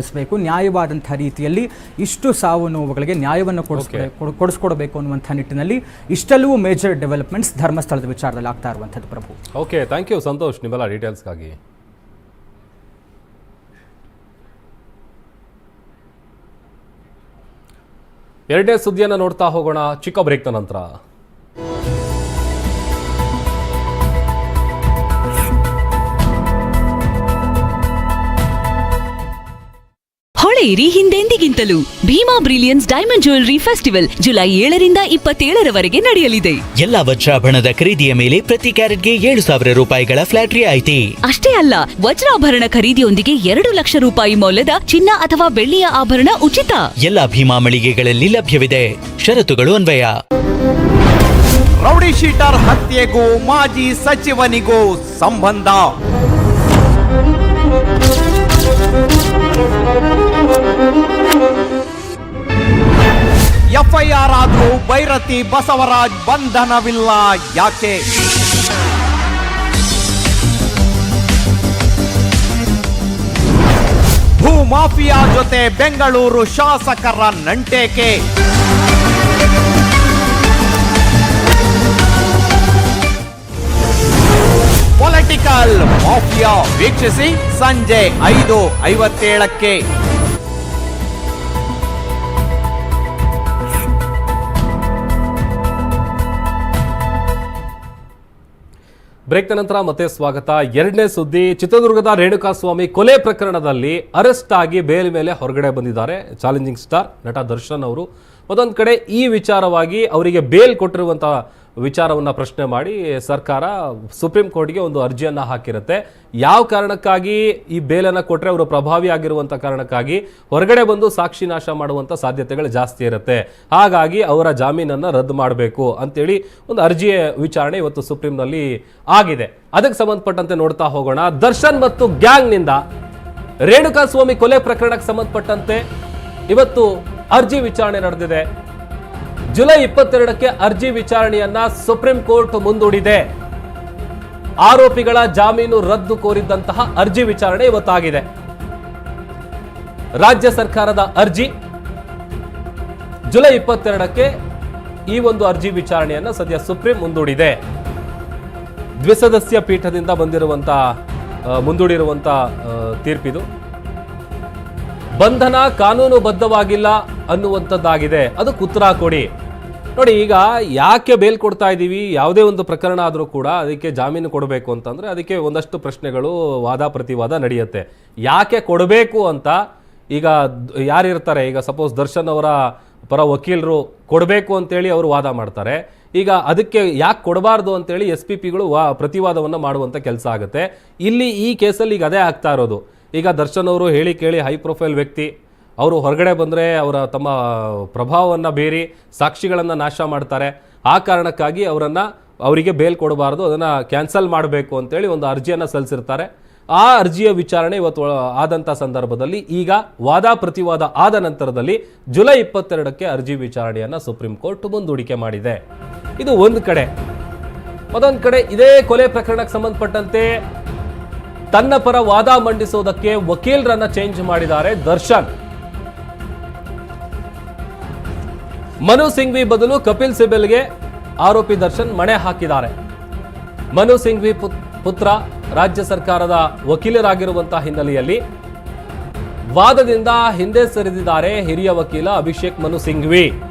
ನ್ಯಾಯವಾದಂಥ ರೀತಿಯಲ್ಲಿ ಇಷ್ಟು ಸಾವು ನೋವುಗಳಿಗೆ ನ್ಯಾಯವನ್ನು ಕೊಡಿಸ್ಬೇಕು ಕೊಡಿಸ್ಕೊಡ್ಬೇಕು ಅನ್ನುವಂಥ ನಿಟ್ಟಿನಲ್ಲಿ ಇಷ್ಟೆಲ್ಲವೂ ಮೇಜರ್ ಡೆವಲಪ್ಮೆಂಟ್ಸ್ ಧರ್ಮಸ್ಥಳದ ವಿಚಾರದಲ್ಲಿ ಆಗ್ತಾ ಇರುವಂಥದ್ದು Prabhu. Okay thank you Santosh ನಿಮ್ಮೆಲ್ಲ ಡೀಟೇಲ್ಸ್ಗಾಗಿ ಎರಡನೇ ಸುದ್ದಿಯನ್ನು ನೋಡ್ತಾ ಹೋಗೋಣ ಚಿಕ್ಕ ಬ್ರೇಕ್ನ ನಂತರ. ಹೊಳೆಯಿರಿ ಹಿಂದೆಂದಿಗಿಂತಲೂ. Bhima brilliance diamond jewellery festival July ಏಳರಿಂದ ಇಪ್ಪತ್ತೇಳರವರೆಗೆ ನಡೆಯಲಿದೆ. ಎಲ್ಲಾ ವಜ್ರಾಭರಣದ ಖರೀದಿಯ ಮೇಲೆ ಪ್ರತಿ ಕ್ಯಾರೆಟ್ಗೆ ಏಳು ಸಾವಿರ ರೂಪಾಯಿಗಳ ಫ್ಲಾಟ್ ರಿಯಾಯಿತಿ ಅಷ್ಟೇ ಅಲ್ಲ ವಜ್ರಾಭರಣ ಖರೀದಿಯೊಂದಿಗೆ ಎರಡು ಲಕ್ಷ ರೂಪಾಯಿ ಮೌಲ್ಯದ ಚಿನ್ನ ಅಥವಾ ಬೆಳ್ಳಿಯ ಆಭರಣ ಉಚಿತ. ಎಲ್ಲ ಭೀಮಾ ಮಳಿಗೆಗಳಲ್ಲಿ ಲಭ್ಯವಿದೆ. ಷರತ್ತುಗಳು ಅನ್ವಯ. ರೌಡಿ ಶೀಟರ್ ಹತ್ಯೆಗೂ ಮಾಜಿ ಸಚಿವನಿಗೂ ಸಂಬಂಧ. ಎಫ್ಐಆರ್ ಆದ್ರೂ ಬೈರತಿ ಬಸವರಾಜ್ ಬಂಧನವಿಲ್ಲ ಯಾಕೆ? ಭೂ ಮಾಫಿಯಾ ಜೊತೆ ಬೆಂಗಳೂರು ಶಾಸಕರ ನಂಟೇಕೆ? ಪೊಲಿಟಿಕಲ್ ಮಾಫಿಯಾ ವೀಕ್ಷಿಸಿ ಸಂಜೆ ಐದು ಐವತ್ತೇಳಕ್ಕೆ. ಬ್ರೇಕ್ನ ನಂತರ ಮತ್ತೆ ಸ್ವಾಗತ. ಎರಡನೇ ಸುದ್ದಿ, ಚಿತ್ರದುರ್ಗದ ರೇಣುಕಾಸ್ವಾಮಿ ಕೊಲೆ ಪ್ರಕರಣದಲ್ಲಿ ಅರೆಸ್ಟ್ ಆಗಿ ಬೇಲ್ ಮೇಲೆ ಹೊರಗಡೆ ಬಂದಿದ್ದಾರೆ. ಚಾಲೆಂಜಿಂಗ್ ಸ್ಟಾರ್ ನಟ ದರ್ಶನ್ ಅವರು. ಮತ್ತೊಂದು ಕಡೆ ಈ ವಿಚಾರವಾಗಿ ಅವರಿಗೆ ಬೇಲ್ ಕೊಟ್ಟಿರುವಂತಹ ವಿಚಾರವನ್ನ ಪ್ರಶ್ನೆ ಮಾಡಿ ಸರ್ಕಾರ ಸುಪ್ರೀಂ ಕೋರ್ಟ್ಗೆ ಒಂದು ಅರ್ಜಿಯನ್ನು ಹಾಕಿರುತ್ತೆ. ಯಾವ ಕಾರಣಕ್ಕಾಗಿ ಈ ಬೇಲನ್ನು ಕೊಟ್ಟರೆ ಅವರು ಪ್ರಭಾವಿ ಆಗಿರುವಂಥ ಕಾರಣಕ್ಕಾಗಿ ಹೊರಗಡೆ ಬಂದು ಸಾಕ್ಷಿ ನಾಶ ಮಾಡುವಂಥ ಸಾಧ್ಯತೆಗಳು ಜಾಸ್ತಿ ಇರುತ್ತೆ. ಹಾಗಾಗಿ ಅವರ ಜಾಮೀನನ್ನು ರದ್ದು ಮಾಡಬೇಕು ಅಂತೇಳಿ ಒಂದು ಅರ್ಜಿಯ ವಿಚಾರಣೆ ಇವತ್ತು ಸುಪ್ರೀಂನಲ್ಲಿ ಆಗಿದೆ. ಅದಕ್ಕೆ ಸಂಬಂಧಪಟ್ಟಂತೆ ನೋಡ್ತಾ ಹೋಗೋಣ. ದರ್ಶನ್ ಮತ್ತು ಗ್ಯಾಂಗ್ನಿಂದ ರೇಣುಕಾ ಸ್ವಾಮಿ ಕೊಲೆ ಪ್ರಕರಣಕ್ಕೆ ಸಂಬಂಧಪಟ್ಟಂತೆ ಇವತ್ತು ಅರ್ಜಿ ವಿಚಾರಣೆ ನಡೆದಿದೆ. ಜುಲೈ ಇಪ್ಪತ್ತೆರಡಕ್ಕೆ ಅರ್ಜಿ ವಿಚಾರಣೆಯನ್ನ ಸುಪ್ರೀಂ ಕೋರ್ಟ್ ಮುಂದೂಡಿದೆ. ಆರೋಪಿಗಳ ಜಾಮೀನು ರದ್ದು ಕೋರಿದ್ದಂತಹ ಅರ್ಜಿ ವಿಚಾರಣೆ ಇವತ್ತಾಗಿದೆ. ರಾಜ್ಯ ಸರ್ಕಾರದ ಅರ್ಜಿ. ಜುಲೈ ಇಪ್ಪತ್ತೆರಡಕ್ಕೆ ಈ ಒಂದು ಅರ್ಜಿ ವಿಚಾರಣೆಯನ್ನ ಸದ್ಯ ಸುಪ್ರೀಂ ಮುಂದೂಡಿದೆ. ದ್ವಿಸದಸ್ಯ ಪೀಠದಿಂದ ಬಂದಿರುವಂಥ ಮುಂದೂಡಿರುವಂಥ ತೀರ್ಪಿದು. ಬಂಧನ ಕಾನೂನುಬದ್ಧವಾಗಿಲ್ಲ ಅನ್ನುವಂಥದ್ದಾಗಿದೆ. ಅದಕ್ಕೆ ಉತ್ತರ ಕೊಡಿ. ನೋಡಿ, ಈಗ ಯಾಕೆ ಬೇಲ್ ಕೊಡ್ತಾ ಇದ್ದೀವಿ ಯಾವುದೇ ಒಂದು ಪ್ರಕರಣ ಆದರೂ ಕೂಡ ಅದಕ್ಕೆ ಜಾಮೀನು ಕೊಡಬೇಕು ಅಂತಂದರೆ ಅದಕ್ಕೆ ಒಂದಷ್ಟು ಪ್ರಶ್ನೆಗಳು ವಾದ ಪ್ರತಿವಾದ ನಡೆಯುತ್ತೆ. ಯಾಕೆ ಕೊಡಬೇಕು ಅಂತ ಈಗ ಯಾರಿರ್ತಾರೆ? ಈಗ ಸಪೋಸ್ ದರ್ಶನ್ ಅವರ ಪರ ವಕೀಲರು ಕೊಡಬೇಕು ಅಂತೇಳಿ ಅವರು ವಾದ ಮಾಡ್ತಾರೆ. ಈಗ ಅದಕ್ಕೆ ಯಾಕೆ ಕೊಡಬಾರ್ದು ಅಂತೇಳಿ ಎಸ್ ಪಿ ಪಿಗಳು ವಾ ಪ್ರತಿವಾದವನ್ನು ಮಾಡುವಂಥ ಕೆಲಸ ಆಗುತ್ತೆ. ಇಲ್ಲಿ ಈ ಕೇಸಲ್ಲಿ ಈಗ ಅದೇ ಆಗ್ತಾ ಇರೋದು. ಈಗ ದರ್ಶನ್ ಅವರು ಹೇಳಿ ಕೇಳಿ ಹೈ ಪ್ರೊಫೈಲ್ ವ್ಯಕ್ತಿ ಅವರು ಹೊರಗಡೆ ಬಂದರೆ ಅವರ ತಮ್ಮ ಪ್ರಭಾವವನ್ನು ಬೇರಿ ಸಾಕ್ಷಿಗಳನ್ನು ನಾಶ ಮಾಡ್ತಾರೆ. ಆ ಕಾರಣಕ್ಕಾಗಿ ಅವರನ್ನು ಅವರಿಗೆ ಬೇಲ್ ಕೊಡಬಾರ್ದು, ಅದನ್ನು ಕ್ಯಾನ್ಸಲ್ ಮಾಡಬೇಕು ಅಂತೇಳಿ ಒಂದು ಅರ್ಜಿಯನ್ನು ಸಲ್ಲಿಸಿರ್ತಾರೆ. ಆ ಅರ್ಜಿಯ ವಿಚಾರಣೆ ಇವತ್ತು ಆದಂಥ ಸಂದರ್ಭದಲ್ಲಿ ಈಗ ವಾದ ಪ್ರತಿವಾದ ಆದ ನಂತರದಲ್ಲಿ ಜುಲೈ ಇಪ್ಪತ್ತೆರಡಕ್ಕೆ ಅರ್ಜಿ ವಿಚಾರಣೆಯನ್ನು ಸುಪ್ರೀಂ ಕೋರ್ಟ್ ಮುಂದೂಡಿಕೆ ಮಾಡಿದೆ. ಇದು ಒಂದು ಕಡೆ. ಮತ್ತೊಂದು ಕಡೆ ಇದೇ ಕೊಲೆ ಪ್ರಕರಣಕ್ಕೆ ಸಂಬಂಧಪಟ್ಟಂತೆ ತನ್ನ ಪರ ವಾದ ಮಂಡಿಸೋದಕ್ಕೆ ವಕೀಲರನ್ನ ಚೇಂಜ್ ಮಾಡಿದ್ದಾರೆ ದರ್ಶನ್. ಮನು ಸಿಂಘ್ವಿ ಬದಲು ಕಪಿಲ್ ಸಿಬಲ್ಗೆ ಆರೋಪಿ ದರ್ಶನ್ ಮಣೆ ಹಾಕಿದ್ದಾರೆ. ಮನು ಸಿಂಘ್ವಿ ಪುತ್- ಪುತ್ರ ರಾಜ್ಯ ಸರ್ಕಾರದ ವಕೀಲರಾಗಿರುವಂತಹ ಹಿನ್ನೆಲೆಯಲ್ಲಿ ವಾದದಿಂದ ಹಿಂದೆ ಸರಿದಿದ್ದಾರೆ ಹಿರಿಯ ವಕೀಲ ಅಭಿಷೇಕ್ ಮನು ಸಿಂಘ್ವಿ.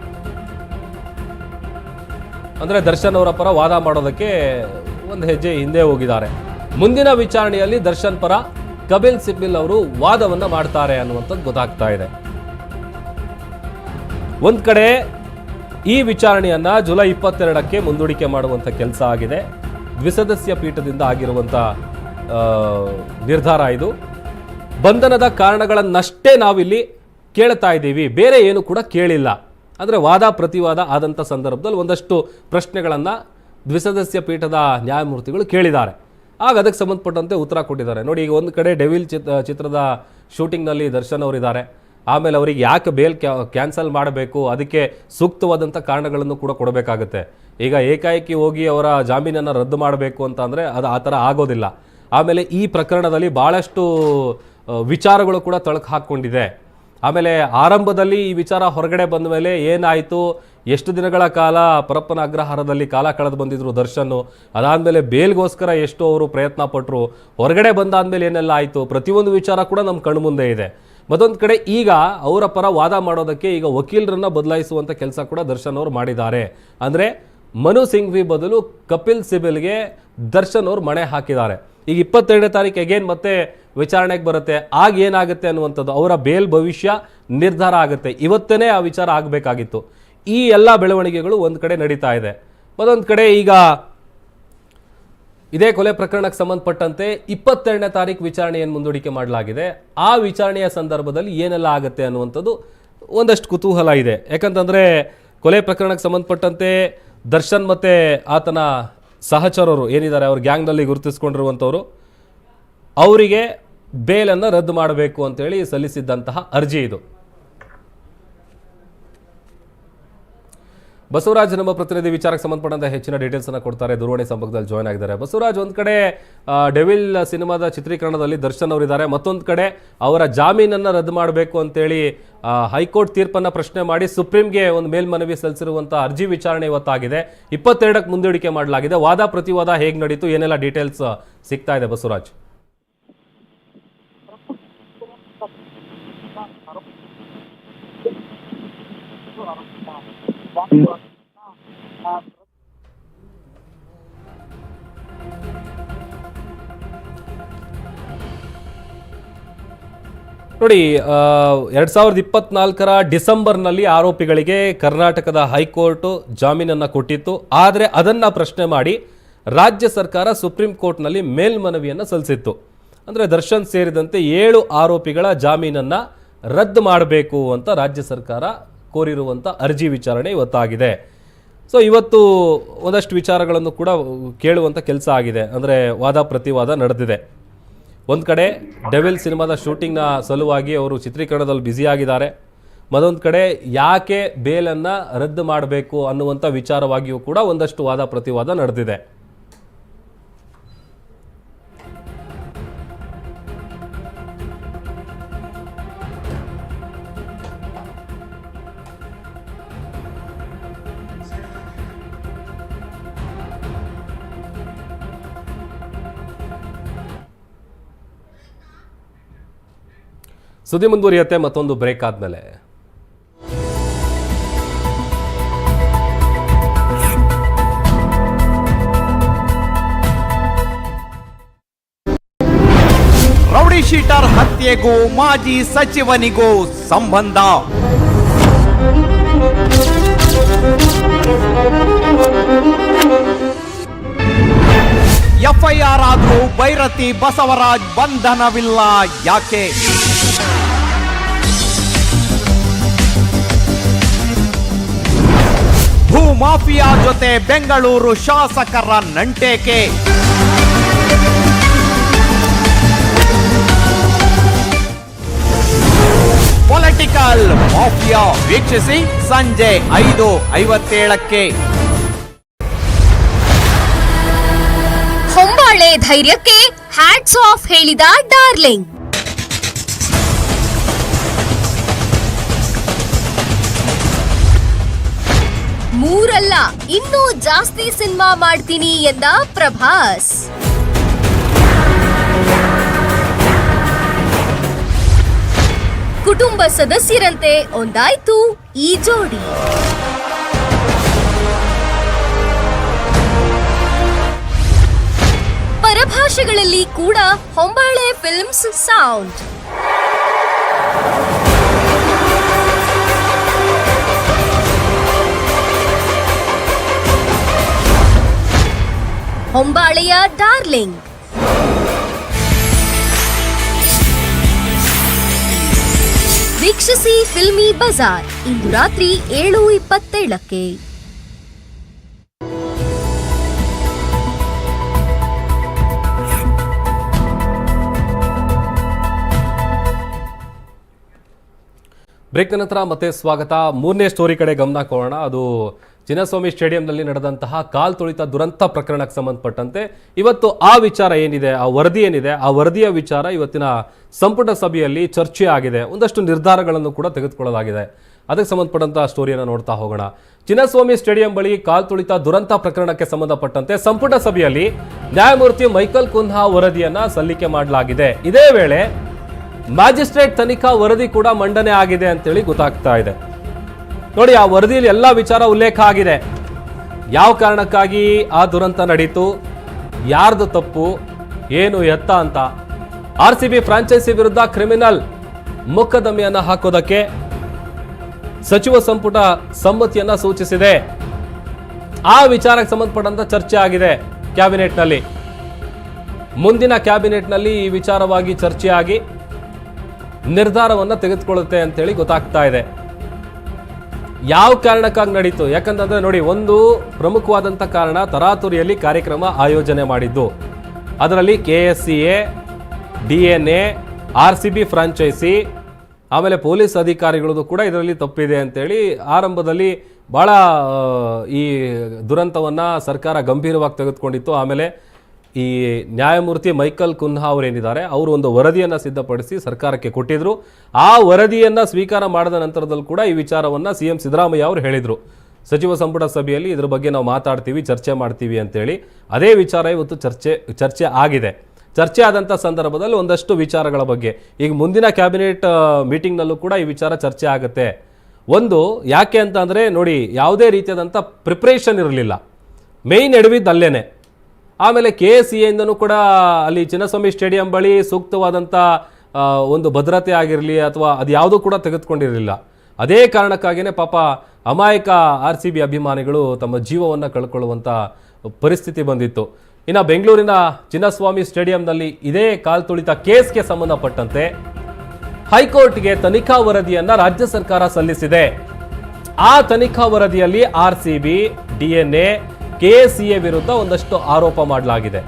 ಅಂದ್ರೆ ದರ್ಶನ್ ಅವರ ಪರ ವಾದ ಮಾಡೋದಕ್ಕೆ ಒಂದು ಹೆಜ್ಜೆ ಹಿಂದೆ ಹೋಗಿದ್ದಾರೆ. ಮುಂದಿನ ವಿಚಾರಣೆಯಲ್ಲಿ ದರ್ಶನ್ ಪರ ಕಪಿಲ್ ಸಿಬಿಲ್ ಅವರು ವಾದವನ್ನ ಮಾಡ್ತಾರೆ ಅನ್ನುವಂಥದ್ದು ಗೊತ್ತಾಗ್ತಾ ಇದೆ. ಒಂದ್ ಕಡೆ ಈ ವಿಚಾರಣೆಯನ್ನು ಜುಲೈ ಇಪ್ಪತ್ತೆರಡಕ್ಕೆ ಮುಂದೂಡಿಕೆ ಮಾಡುವಂಥ ಕೆಲಸ ಆಗಿದೆ. ದ್ವಿಸದಸ್ಯ ಪೀಠದಿಂದ ಆಗಿರುವಂಥ ನಿರ್ಧಾರ ಇದು. ಬಂಧನದ ಕಾರಣಗಳನ್ನಷ್ಟೇ ನಾವಿಲ್ಲಿ ಕೇಳ್ತಾ ಇದ್ದೀವಿ. ಬೇರೆ ಏನು ಕೂಡ ಕೇಳಿಲ್ಲ. ಅಂದರೆ ವಾದ ಪ್ರತಿವಾದ ಆದಂಥ ಸಂದರ್ಭದಲ್ಲಿ ಒಂದಷ್ಟು ಪ್ರಶ್ನೆಗಳನ್ನು ದ್ವಿಸದಸ್ಯ ಪೀಠದ ನ್ಯಾಯಮೂರ್ತಿಗಳು ಕೇಳಿದ್ದಾರೆ. ಆಗ ಅದಕ್ಕೆ ಸಂಬಂಧಪಟ್ಟಂತೆ ಉತ್ತರ ಕೊಟ್ಟಿದ್ದಾರೆ. ನೋಡಿ, ಈಗ ಒಂದು ಕಡೆ ಡೆವಿಲ್ ಚಿತ್ರ ಚಿತ್ರದ ಶೂಟಿಂಗ್ನಲ್ಲಿ ದರ್ಶನ್ ಅವರಿದ್ದಾರೆ. ಆಮೇಲೆ ಅವರಿಗೆ ಯಾಕೆ ಬೇಲ್ ಕ್ಯಾನ್ಸಲ್ ಮಾಡಬೇಕು? ಅದಕ್ಕೆ ಸೂಕ್ತವಾದಂಥ ಕಾರಣಗಳನ್ನು ಕೂಡ ಕೊಡಬೇಕಾಗುತ್ತೆ. ಈಗ ಏಕಾಏಕಿ ಹೋಗಿ ಅವರ ಜಾಮೀನನ್ನು ರದ್ದು ಮಾಡಬೇಕು ಅಂತ ಅಂದರೆ ಅದು ಆ ಥರ ಆಗೋದಿಲ್ಲ. ಆಮೇಲೆ ಈ ಪ್ರಕರಣದಲ್ಲಿ ಭಾಳಷ್ಟು ವಿಚಾರಗಳು ಕೂಡ ತಳಕು ಹಾಕ್ಕೊಂಡಿದೆ. ಆಮೇಲೆ ಆರಂಭದಲ್ಲಿ ಈ ವಿಚಾರ ಹೊರಗಡೆ ಬಂದ ಮೇಲೆ ಏನಾಯಿತು? ಎಷ್ಟು ದಿನಗಳ ಕಾಲ ಪರಪ್ಪನ ಅಗ್ರಹಾರದಲ್ಲಿ ಕಾಲ ಕಳೆದು ಬಂದಿದ್ರು ದರ್ಶನ್ ಅದಾದಮೇಲೆ ಬೇಲ್ಗೋಸ್ಕರ ಎಷ್ಟು ಅವರು ಪ್ರಯತ್ನ ಪಟ್ಟರು ಹೊರಗಡೆ ಬಂದಾದಮೇಲೆ ಏನೆಲ್ಲ ಆಯಿತು? ಪ್ರತಿಯೊಂದು ವಿಚಾರ ಕೂಡ ನಮ್ಮ ಕಣ್ಮುಂದೆ ಇದೆ. ಮತ್ತೊಂದು ಕಡೆ ಈಗ ಅವರ ಪರ ವಾದ ಮಾಡೋದಕ್ಕೆ ಈಗ ವಕೀಲರನ್ನ ಬದಲಾಯಿಸುವಂಥ ಕೆಲಸ ಕೂಡ ದರ್ಶನ್ ಅವರು ಮಾಡಿದ್ದಾರೆ. ಅಂದರೆ ಮನು ಸಿಂಘ್ವಿ ಬದಲು ಕಪಿಲ್ ಸಿಬಿಲ್ಗೆ ದರ್ಶನ್ ಅವರು ಮಣೆ ಹಾಕಿದ್ದಾರೆ. ಈಗ ಇಪ್ಪತ್ತೆರಡನೇ ತಾರೀಕು ಅಗೇನ್ ಮತ್ತೆ ವಿಚಾರಣೆಗೆ ಬರುತ್ತೆ, ಆಗ ಏನಾಗುತ್ತೆ ಅನ್ನುವಂಥದ್ದು, ಅವರ ಬೇಲ್ ಭವಿಷ್ಯ ನಿರ್ಧಾರ ಆಗುತ್ತೆ. ಇವತ್ತೇ ಆ ವಿಚಾರ ಆಗಬೇಕಾಗಿತ್ತು. ಈ ಎಲ್ಲ ಬೆಳವಣಿಗೆಗಳು ಒಂದು ಕಡೆ ನಡೀತಾ ಇದೆ. ಮತ್ತೊಂದು ಕಡೆ ಈಗ ಇದೇ ಕೊಲೆ ಪ್ರಕರಣಕ್ಕೆ ಸಂಬಂಧಪಟ್ಟಂತೆ ಇಪ್ಪತ್ತೆರಡನೇ ತಾರೀಕು ವಿಚಾರಣೆಯನ್ನು ಮುಂದೂಡಿಕೆ ಮಾಡಲಾಗಿದೆ. ಆ ವಿಚಾರಣೆಯ ಸಂದರ್ಭದಲ್ಲಿ ಏನೆಲ್ಲ ಆಗುತ್ತೆ ಅನ್ನುವಂಥದ್ದು ಒಂದಷ್ಟು ಕುತೂಹಲ ಇದೆ. ಯಾಕಂತಂದರೆ ಕೊಲೆ ಪ್ರಕರಣಕ್ಕೆ ಸಂಬಂಧಪಟ್ಟಂತೆ ದರ್ಶನ್ ಮತ್ತು ಆತನ ಸಹಚರರು ಏನಿದ್ದಾರೆ ಅವ್ರ ಗ್ಯಾಂಗ್ನಲ್ಲಿ ಗುರುತಿಸ್ಕೊಂಡಿರುವಂಥವ್ರು, ಅವರಿಗೆ ಬೇಲನ್ನು ರದ್ದು ಮಾಡಬೇಕು ಅಂತೇಳಿ ಸಲ್ಲಿಸಿದ್ದಂತಹ ಅರ್ಜಿ ಇದು. ಬಸವರಾಜ್ ನಮ್ಮ ಪ್ರತಿನಿಧಿ, ವಿಚಾರಕ್ಕೆ ಸಂಬಂಧಪಟ್ಟಂತೆ ಹೆಚ್ಚಿನ ಡೀಟೇಲ್ಸ್ ಅನ್ನ ಕೊಡ್ತಾರೆ. ದೂರವಾಣಿ ಸಂಪರ್ಕದಲ್ಲಿ ಜಾಯ್ನ್ ಆಗಿದ್ದಾರೆ. ಬಸವರಾಜ್, ಒಂದ್ ಕಡೆ ಡೆವಿಲ್ ಸಿನಿಮಾದ ಚಿತ್ರೀಕರಣದಲ್ಲಿ ದರ್ಶನ್ ಅವರಿದ್ದಾರೆ. ಮತ್ತೊಂದು ಕಡೆ, ಅವರ ಜಾಮೀನನ್ನ ರದ್ದು ಮಾಡಬೇಕು ಅಂತೇಳಿ ಹೈಕೋರ್ಟ್ ತೀರ್ಪನ್ನ ಪ್ರಶ್ನೆ ಮಾಡಿ ಸುಪ್ರೀಂಗೆ ಒಂದು ಮೇಲ್ಮನವಿ ಸಲ್ಲಿಸಿರುವಂತಹ ಅರ್ಜಿ ವಿಚಾರಣೆ ಇವತ್ತಾಗಿದೆ. ಇಪ್ಪತ್ತೆರಡಕ್ಕೆ ಮುಂದೂಡಿಕೆ ಮಾಡಲಾಗಿದೆ. ವಾದ, ಪ್ರತಿವಾದ ಹೇಗೆ ನಡೀತು, ಏನೆಲ್ಲ ಡೀಟೇಲ್ಸ್ ಸಿಗ್ತಾ ಇದೆ ಬಸವರಾಜ್? ನೋಡಿ ಎರಡ್ ಸಾವಿರದ ಇಪ್ಪತ್ನಾಲ್ಕರ ಡಿಸೆಂಬರ್ನಲ್ಲಿ ಆರೋಪಿಗಳಿಗೆ ಕರ್ನಾಟಕದ ಹೈಕೋರ್ಟ್ ಜಾಮೀನನ್ನು ಕೊಟ್ಟಿತ್ತು. ಆದರೆ ಅದನ್ನು ಪ್ರಶ್ನೆ ಮಾಡಿ ರಾಜ್ಯ ಸರ್ಕಾರ ಸುಪ್ರೀಂ ಕೋರ್ಟ್ನಲ್ಲಿ ಮೇಲ್ಮನವಿಯನ್ನು ಸಲ್ಲಿಸಿತ್ತು. ಅಂದರೆ ದರ್ಶನ್ ಸೇರಿದಂತೆ ಏಳು ಆರೋಪಿಗಳ ಜಾಮೀನನ್ನು ರದ್ದು ಮಾಡಬೇಕು ಅಂತ ರಾಜ್ಯ ಸರ್ಕಾರ ಕೋರಿರುವಂಥ ಅರ್ಜಿ ವಿಚಾರಣೆ ಇವತ್ತಾಗಿದೆ. ಸೊ ಇವತ್ತು ಒಂದಷ್ಟು ವಿಚಾರಗಳನ್ನು ಕೂಡ ಕೇಳುವಂಥ ಕೆಲಸ ಆಗಿದೆ. ಅಂದರೆ ವಾದ ಪ್ರತಿವಾದ ನಡೆದಿದೆ. ಒಂದು ಕಡೆ ಡೆವಿಲ್ ಸಿನಿಮಾದ ಶೂಟಿಂಗ್ನ ಸಲುವಾಗಿ ಅವರು ಚಿತ್ರೀಕರಣದಲ್ಲಿ ಬ್ಯುಸಿಯಾಗಿದ್ದಾರೆ ಮತ್ತೊಂದು ಕಡೆ ಯಾಕೆ ಬೇಲನ್ನು ರದ್ದು ಮಾಡಬೇಕು ಅನ್ನುವಂಥ ವಿಚಾರವಾಗಿಯೂ ಕೂಡ ಒಂದಷ್ಟು ವಾದ ಪ್ರತಿವಾದ ನಡೆದಿದೆ. ಸುದ್ದಿ ಮುಂದುವರಿಯುತ್ತೆ, ಮತ್ತೊಂದು ಬ್ರೇಕ್ ಆದಮೇಲೆ. ರೌಡಿ ಶೀಟರ್ ಹತ್ಯೆಗೂ ಮಾಜಿ ಸಚಿವನಿಗೂ ಸಂಬಂಧ. ಎಫ್ಐಆರ್ ಆದರೂ ಬೈರತಿ ಬಸವರಾಜ್ ಬಂಧನವಿಲ್ಲ ಯಾಕೆ? ಮಾಫಿಯಾ ಜೊತೆ ಬೆಂಗಳೂರು ಶಾಸಕರ ನಂಟೇಕೆ. ಪೊಲಿಟಿಕಲ್ ಮಾಫಿಯಾ ವೀಕ್ಷಿಸಿ ಸಂಜೆ ಐದು ಐವತ್ತೇಳಕ್ಕೆ. ಹೊಂಬಾಳೆ ಧೈರ್ಯಕ್ಕೆ ಹ್ಯಾಟ್ಸ್ ಆಫ್ ಹೇಳಿದ ಡಾರ್ಲಿಂಗ್. ಮೂರಲ್ಲ, ಇನ್ನೂ ಜಾಸ್ತಿ ಸಿನಿಮಾ ಮಾಡ್ತೀನಿ ಎಂದ ಪ್ರಭಾಸ್. ಕುಟುಂಬ ಸದಸ್ಯರಂತೆ ಒಂದಾಯ್ತು ಈ ಜೋಡಿ. ಪರಭಾಷೆಗಳಲ್ಲಿ ಕೂಡ ಹೊಂಬಾಳೆ ಫಿಲ್ಮ್ಸ್ ಸೌಂಡ್. ಹೊಂಬಾಳೆಯ ಡಾರ್ಲಿಂಗ್. ವೀಕ್ಷಿಸಿ ಫಿಲ್ಮಿ ಬಜಾರ್ ಇಂದು ರಾತ್ರಿ ಏಳು ಇಪ್ಪತ್ತೇಳಕ್ಕೆ. ಬ್ರೇಕ್ ನಂತರ ಮತ್ತೆ ಸ್ವಾಗತ. ಮೂರನೇ ಸ್ಟೋರಿ ಕಡೆ ಗಮನ ಕೊಡೋಣ. ಅದು ಚಿನ್ನಸ್ವಾಮಿ ಸ್ಟೇಡಿಯಂನಲ್ಲಿ ನಡೆದಂತಹ ಕಾಲ್ ತುಳಿತ ದುರಂತ ಪ್ರಕರಣಕ್ಕೆ ಸಂಬಂಧಪಟ್ಟಂತೆ ಇವತ್ತು ಆ ವಿಚಾರ ಏನಿದೆ, ಆ ವರದಿ ಏನಿದೆ, ಆ ವರದಿಯ ವಿಚಾರ ಇವತ್ತಿನ ಸಂಪುಟ ಸಭೆಯಲ್ಲಿ ಚರ್ಚೆ ಆಗಿದೆ. ಒಂದಷ್ಟು ನಿರ್ಧಾರಗಳನ್ನು ಕೂಡ ತೆಗೆದುಕೊಳ್ಳಲಾಗಿದೆ. ಅದಕ್ಕೆ ಸಂಬಂಧಪಟ್ಟಂತಹ ಸ್ಟೋರಿಯನ್ನು ನೋಡ್ತಾ ಹೋಗೋಣ. ಚಿನ್ನಸ್ವಾಮಿ ಸ್ಟೇಡಿಯಂ ಬಳಿ ಕಾಲ್ ತುಳಿತ ದುರಂತ ಪ್ರಕರಣಕ್ಕೆ ಸಂಬಂಧಪಟ್ಟಂತೆ ಸಂಪುಟ ಸಭೆಯಲ್ಲಿ ನ್ಯಾಯಮೂರ್ತಿ ಮೈಕಲ್ ಕುನ್ಹಾ ವರದಿಯನ್ನು ಸಲ್ಲಿಕೆ ಮಾಡಲಾಗಿದೆ. ಇದೇ ವೇಳೆ ಮ್ಯಾಜಿಸ್ಟ್ರೇಟ್ ತನಿಖಾ ವರದಿ ಕೂಡ ಮಂಡನೆ ಆಗಿದೆ ಅಂತೇಳಿ ಗೊತ್ತಾಗ್ತಾ ಇದೆ. ನೋಡಿ, ಆ ವರದಿಯಲ್ಲಿ ಎಲ್ಲ ವಿಚಾರ ಉಲ್ಲೇಖ ಆಗಿದೆ. ಯಾವ ಕಾರಣಕ್ಕಾಗಿ ಆ ದುರಂತ ನಡೀತು? ಯಾರ್ದು ತಪ್ಪು? ಏನು ಎತ್ತ ಅಂತ? ಆರ್ ಸಿ ಬಿ ಫ್ರಾಂಚೈಸಿ ವಿರುದ್ಧ ಕ್ರಿಮಿನಲ್ ಮೊಕದ್ದಮೆಯನ್ನು ಹಾಕೋದಕ್ಕೆ ಸಚಿವ ಸಂಪುಟ ಸಮ್ಮತಿಯನ್ನ ಸೂಚಿಸಿದೆ. ಆ ವಿಚಾರಕ್ಕೆ ಸಂಬಂಧಪಟ್ಟಂತ ಚರ್ಚೆ ಆಗಿದೆ ಕ್ಯಾಬಿನೆಟ್ನಲ್ಲಿ. ಮುಂದಿನ ಕ್ಯಾಬಿನೆಟ್ನಲ್ಲಿ ಈ ವಿಚಾರವಾಗಿ ಚರ್ಚೆಯಾಗಿ ನಿರ್ಧಾರವನ್ನು ತೆಗೆದುಕೊಳ್ಳುತ್ತೆ ಅಂತೇಳಿ ಗೊತ್ತಾಗ್ತಾ ಇದೆ. ಯಾವ ಕಾರಣಕ್ಕಾಗಿ ನಡೀತು? ಯಾಕಂತಂದ್ರೆ ನೋಡಿ, ಒಂದು ಪ್ರಮುಖವಾದಂಥ ಕಾರಣ ತರಾತುರಿಯಲ್ಲಿ ಕಾರ್ಯಕ್ರಮ ಆಯೋಜನೆ ಮಾಡಿದ್ದು. ಅದರಲ್ಲಿ K S C A D N A R C B franchise, ಆಮೇಲೆ ಪೊಲೀಸ್ ಅಧಿಕಾರಿಗಳದ್ದು ಕೂಡ ಇದರಲ್ಲಿ ತಪ್ಪಿದೆ ಅಂತೇಳಿ ಆರಂಭದಲ್ಲಿ ಭಾಳ ಈ ದುರಂತವನ್ನು ಸರ್ಕಾರ ಗಂಭೀರವಾಗಿ ತೆಗೆದುಕೊಂಡಿತ್ತು. ಆಮೇಲೆ ಈ ನ್ಯಾಯಮೂರ್ತಿ ಮೈಕಲ್ ಕುನ್ಹಾ ಅವರೇನಿದ್ದಾರೆ, ಅವರು ಒಂದು ವರದಿಯನ್ನು ಸಿದ್ಧಪಡಿಸಿ ಸರ್ಕಾರಕ್ಕೆ ಕೊಟ್ಟಿದ್ರು. ಆ ವರದಿಯನ್ನು ಸ್ವೀಕಾರ ಮಾಡಿದ ನಂತರದಲ್ಲೂ ಕೂಡ ಈ ವಿಚಾರವನ್ನು ಸಿ ಎಂ ಸಿದ್ದರಾಮಯ್ಯ ಅವರು ಹೇಳಿದರು. ಸಚಿವ ಸಂಪುಟ ಸಭೆಯಲ್ಲಿ ಇದ್ರ ಬಗ್ಗೆ ನಾವು ಮಾತಾಡ್ತೀವಿ, ಚರ್ಚೆ ಮಾಡ್ತೀವಿ ಅಂತೇಳಿ. ಅದೇ ವಿಚಾರ ಇವತ್ತು ಚರ್ಚೆ ಚರ್ಚೆ ಆಗಿದೆ. ಚರ್ಚೆ ಆದಂಥ ಸಂದರ್ಭದಲ್ಲಿ ಒಂದಷ್ಟು ವಿಚಾರಗಳ ಬಗ್ಗೆ. ಈಗ ಮುಂದಿನ ಕ್ಯಾಬಿನೆಟ್ ಮೀಟಿಂಗ್ನಲ್ಲೂ ಕೂಡ ಈ ವಿಚಾರ ಚರ್ಚೆ ಆಗುತ್ತೆ. ಒಂದು, ಯಾಕೆ ಅಂತ ನೋಡಿ, ಯಾವುದೇ ರೀತಿಯಾದಂಥ ಪ್ರಿಪ್ರೇಷನ್ ಇರಲಿಲ್ಲ. ಮೇಯ್ನ್ ಎಡವಿದ್ದು ಅಲ್ಲೇನೆ ಆಮೇಲೆ ಕೆ ಇಂದನೂ ಕೂಡ ಅಲ್ಲಿ ಚಿನ್ನಸ್ವಾಮಿ ಸ್ಟೇಡಿಯಂ ಬಳಿ ಸೂಕ್ತವಾದಂಥ ಒಂದು ಭದ್ರತೆ ಆಗಿರಲಿ ಅಥವಾ ಅದು ಯಾವುದೂ ಕೂಡ ತೆಗೆದುಕೊಂಡಿರಲಿಲ್ಲ. ಅದೇ ಕಾರಣಕ್ಕಾಗಿಯೇ ಪಾಪ ಅಮಾಯಕ ಆರ್ ಸಿ ಬಿ ಅಭಿಮಾನಿಗಳು ತಮ್ಮ ಜೀವವನ್ನು ಕಳ್ಕೊಳ್ಳುವಂಥ ಪರಿಸ್ಥಿತಿ ಬಂದಿತ್ತು. ಇನ್ನು ಬೆಂಗಳೂರಿನ ಚಿನ್ನಸ್ವಾಮಿ ಸ್ಟೇಡಿಯಂನಲ್ಲಿ ಇದೇ ಕಾಲ್ ತುಳಿತ ಕೇಸ್ಗೆ ಸಂಬಂಧಪಟ್ಟಂತೆ ಹೈಕೋರ್ಟ್ಗೆ ತನಿಖಾ ವರದಿಯನ್ನು ರಾಜ್ಯ ಸರ್ಕಾರ ಸಲ್ಲಿಸಿದೆ. ಆ ತನಿಖಾ ವರದಿಯಲ್ಲಿ R C B DNA KSCA ವಿರುದ್ಧ ಒಂದಷ್ಟು ಆರೋಪ ಮಾಡಲಾಗಿದೆ.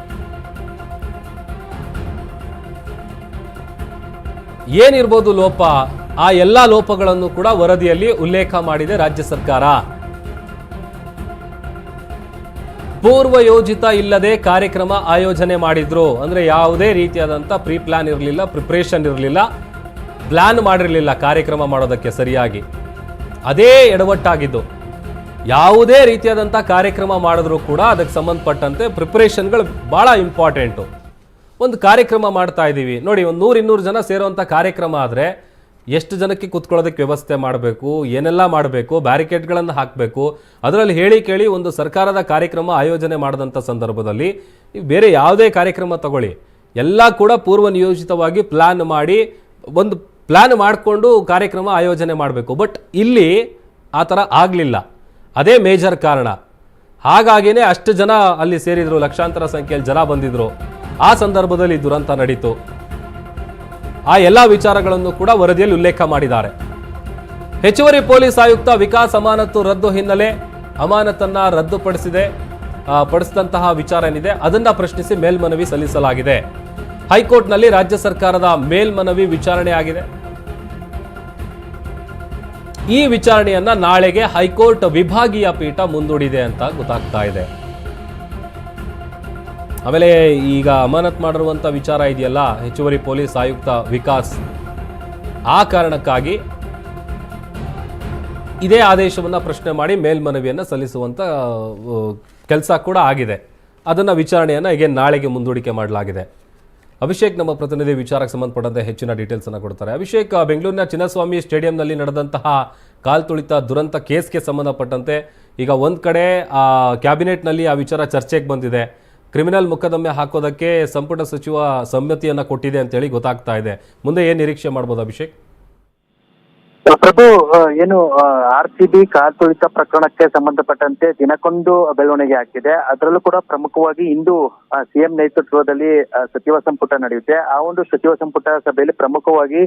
ಏನಿರ್ಬೋದು ಲೋಪ? ಆ ಎಲ್ಲ ಲೋಪಗಳನ್ನು ಕೂಡ ವರದಿಯಲ್ಲಿ ಉಲ್ಲೇಖ ಮಾಡಿದೆ ರಾಜ್ಯ ಸರ್ಕಾರ. ಪೂರ್ವ ಯೋಜಿತ ಇಲ್ಲದೆ ಕಾರ್ಯಕ್ರಮ ಆಯೋಜನೆ ಮಾಡಿದ್ರು. ಅಂದ್ರೆ ಯಾವುದೇ ರೀತಿಯಾದಂಥ ಪ್ರೀ ಪ್ಲಾನ್ ಇರಲಿಲ್ಲ, ಪ್ರಿಪ್ರೇಷನ್ ಇರಲಿಲ್ಲ, ಪ್ಲಾನ್ ಮಾಡಿರಲಿಲ್ಲ ಕಾರ್ಯಕ್ರಮ ಮಾಡೋದಕ್ಕೆ ಸರಿಯಾಗಿ. ಅದೇ ಎಡವಟ್ಟಾಗಿದ್ದು. ಯಾವುದೇ ರೀತಿಯಾದಂಥ ಕಾರ್ಯಕ್ರಮ ಮಾಡಿದ್ರೂ ಕೂಡ ಅದಕ್ಕೆ ಸಂಬಂಧಪಟ್ಟಂತೆ ಪ್ರಿಪ್ರೇಷನ್ಗಳು ಭಾಳ ಇಂಪಾರ್ಟೆಂಟು ಒಂದು ಕಾರ್ಯಕ್ರಮ ಮಾಡ್ತಾ ಇದ್ದೀವಿ. ನೋಡಿ, ಒಂದು ನೂರು ಇನ್ನೂರು ಜನ ಸೇರುವಂಥ ಕಾರ್ಯಕ್ರಮ ಆದರೆ ಎಷ್ಟು ಜನಕ್ಕೆ ಕೂತ್ಕೊಳ್ಳೋದಕ್ಕೆ ವ್ಯವಸ್ಥೆ ಮಾಡಬೇಕು, ಏನೆಲ್ಲ ಮಾಡಬೇಕು ಬ್ಯಾರಿಕೇಡ್ಗಳನ್ನು ಹಾಕಬೇಕು, ಅದರಲ್ಲಿ ಹೇಳಿ ಕೇಳಿ ಒಂದು ಸರ್ಕಾರದ ಕಾರ್ಯಕ್ರಮ ಆಯೋಜನೆ ಮಾಡಿದಂಥ ಸಂದರ್ಭದಲ್ಲಿ ಬೇರೆ ಯಾವುದೇ ಕಾರ್ಯಕ್ರಮ ತಗೊಳ್ಳಿ. ಎಲ್ಲ ಕೂಡ ಪೂರ್ವ ನಿಯೋಜಿತವಾಗಿ ಪ್ಲ್ಯಾನ್ ಮಾಡಿ, ಒಂದು ಪ್ಲ್ಯಾನ್ ಮಾಡಿಕೊಂಡು ಕಾರ್ಯಕ್ರಮ ಆಯೋಜನೆ ಮಾಡಬೇಕು. ಬಟ್ ಇಲ್ಲಿ ಆ ಥರ ಆಗಲಿಲ್ಲ. ಅದೇ ಮೇಜರ್ ಕಾರಣ. ಹಾಗಾಗಿನೇ ಅಷ್ಟು ಜನ ಅಲ್ಲಿ ಸೇರಿದ್ರು, ಲಕ್ಷಾಂತರ ಸಂಖ್ಯೆಯಲ್ಲಿ ಜನ ಬಂದಿದ್ರು. ಆ ಸಂದರ್ಭದಲ್ಲಿ ದುರಂತ ನಡೀತು. ಆ ಎಲ್ಲ ವಿಚಾರಗಳನ್ನು ಕೂಡ ವರದಿಯಲ್ಲಿ ಉಲ್ಲೇಖ ಮಾಡಿದ್ದಾರೆ. ಹೆಚ್ಚುವರಿ ಪೊಲೀಸ್ ಆಯುಕ್ತ ವಿಕಾಸ್ ಅಮಾನತು ರದ್ದು ಹಿನ್ನೆಲೆ ಅಮಾನತನ್ನ ರದ್ದುಪಡಿಸಿದೆ. ಪಡಿಸಿದಂತಹ ವಿಚಾರ ಏನಿದೆ, ಅದನ್ನ ಪ್ರಶ್ನಿಸಿ ಮೇಲ್ಮನವಿ ಸಲ್ಲಿಸಲಾಗಿದೆ. ಹೈಕೋರ್ಟ್ನಲ್ಲಿ ರಾಜ್ಯ ಸರ್ಕಾರದ ಮೇಲ್ಮನವಿ ವಿಚಾರಣೆ ಆಗಿದೆ. ಈ ವಿಚಾರಣೆಯನ್ನ ನಾಳೆಗೆ ಹೈಕೋರ್ಟ್ ವಿಭಾಗೀಯ ಪೀಠ ಮುಂದೂಡಿದೆ ಅಂತ ಗೊತ್ತಾಗ್ತಾ ಇದೆ. ಆಮೇಲೆ ಈಗ ಅಮಾನತ್ ಮಾಡಿರುವಂಥ ವಿಚಾರ ಇದೆಯಲ್ಲ, ಹೆಚ್ಚುವರಿ ಪೊಲೀಸ್ ಆಯುಕ್ತ ವಿಕಾಸ್. ಆ ಕಾರಣಕ್ಕಾಗಿ ಇದೇ ಆದೇಶವನ್ನು ಪ್ರಶ್ನೆ ಮಾಡಿ ಮೇಲ್ಮನವಿಯನ್ನು ಸಲ್ಲಿಸುವಂಥ ಕೆಲಸ ಕೂಡ ಆಗಿದೆ. ಅದನ್ನು ವಿಚಾರಣೆಯನ್ನು ಈಗ ನಾಳೆಗೆ ಮುಂದೂಡಿಕೆ ಮಾಡಲಾಗಿದೆ. ಅಭಿಷೇಕ್ ನಮ್ಮ ಪ್ರತಿನಿಧಿ ವಿಚಾರಕ್ಕೆ ಸಂಬಂಧಪಟ್ಟಂತೆ ಹೆಚ್ಚಿನ ಡೀಟೇಲ್ಸ್ ಅನ್ನು ಕೊಡ್ತಾರೆ. ಅಭಿಷೇಕ್ ಬೆಂಗಳೂರಿನ ಚಿನ್ನಸ್ವಾಮಿ ಸ್ಟೇಡಿಯಂನಲ್ಲಿ ನಡೆದಂತಹ ಕಾಲ್ತುಳಿತ ದುರಂತ ಕೇಸ್ಗೆ ಸಂಬಂಧಪಟ್ಟಂತೆ ಈಗ ಒಂದು ಕಡೆ, ಆ, ಕ್ಯಾಬಿನೆಟ್ನಲ್ಲಿ ಆ ವಿಚಾರ ಚರ್ಚೆಗೆ ಬಂದಿದೆ. ಕ್ರಿಮಿನಲ್ ಮೊಕದ್ದಮೆ ಹಾಕೋದಕ್ಕೆ ಸಂಪುಟ ಸಚಿವ ಸಮ್ಮತಿಯನ್ನು ಕೊಟ್ಟಿದೆ ಅಂತೇಳಿ ಗೊತ್ತಾಗ್ತಾ ಇದೆ. ಮುಂದೆ ಏನು ನಿರೀಕ್ಷೆ ಮಾಡ್ಬೋದು ಅಭಿಷೇಕ್? ಪ್ರಭು ಏನು ಆರ್ ಸಿ ಬಿ ತುಳಿತ ಪ್ರಕರಣಕ್ಕೆ ಸಂಬಂಧಪಟ್ಟಂತೆ ದಿನಕ್ಕೊಂದು ಬೆಳವಣಿಗೆ ಆಗ್ತಿದೆ ಅದರಲ್ಲೂ ಕೂಡ ಪ್ರಮುಖವಾಗಿ ಇಂದು ಸಿಎಂ ನೇತೃತ್ವದಲ್ಲಿ ಸಚಿವ ಸಂಪುಟ ನಡೆಯುತ್ತೆ. ಆ ಒಂದು ಸಚಿವ ಸಂಪುಟ ಸಭೆಯಲ್ಲಿ ಪ್ರಮುಖವಾಗಿ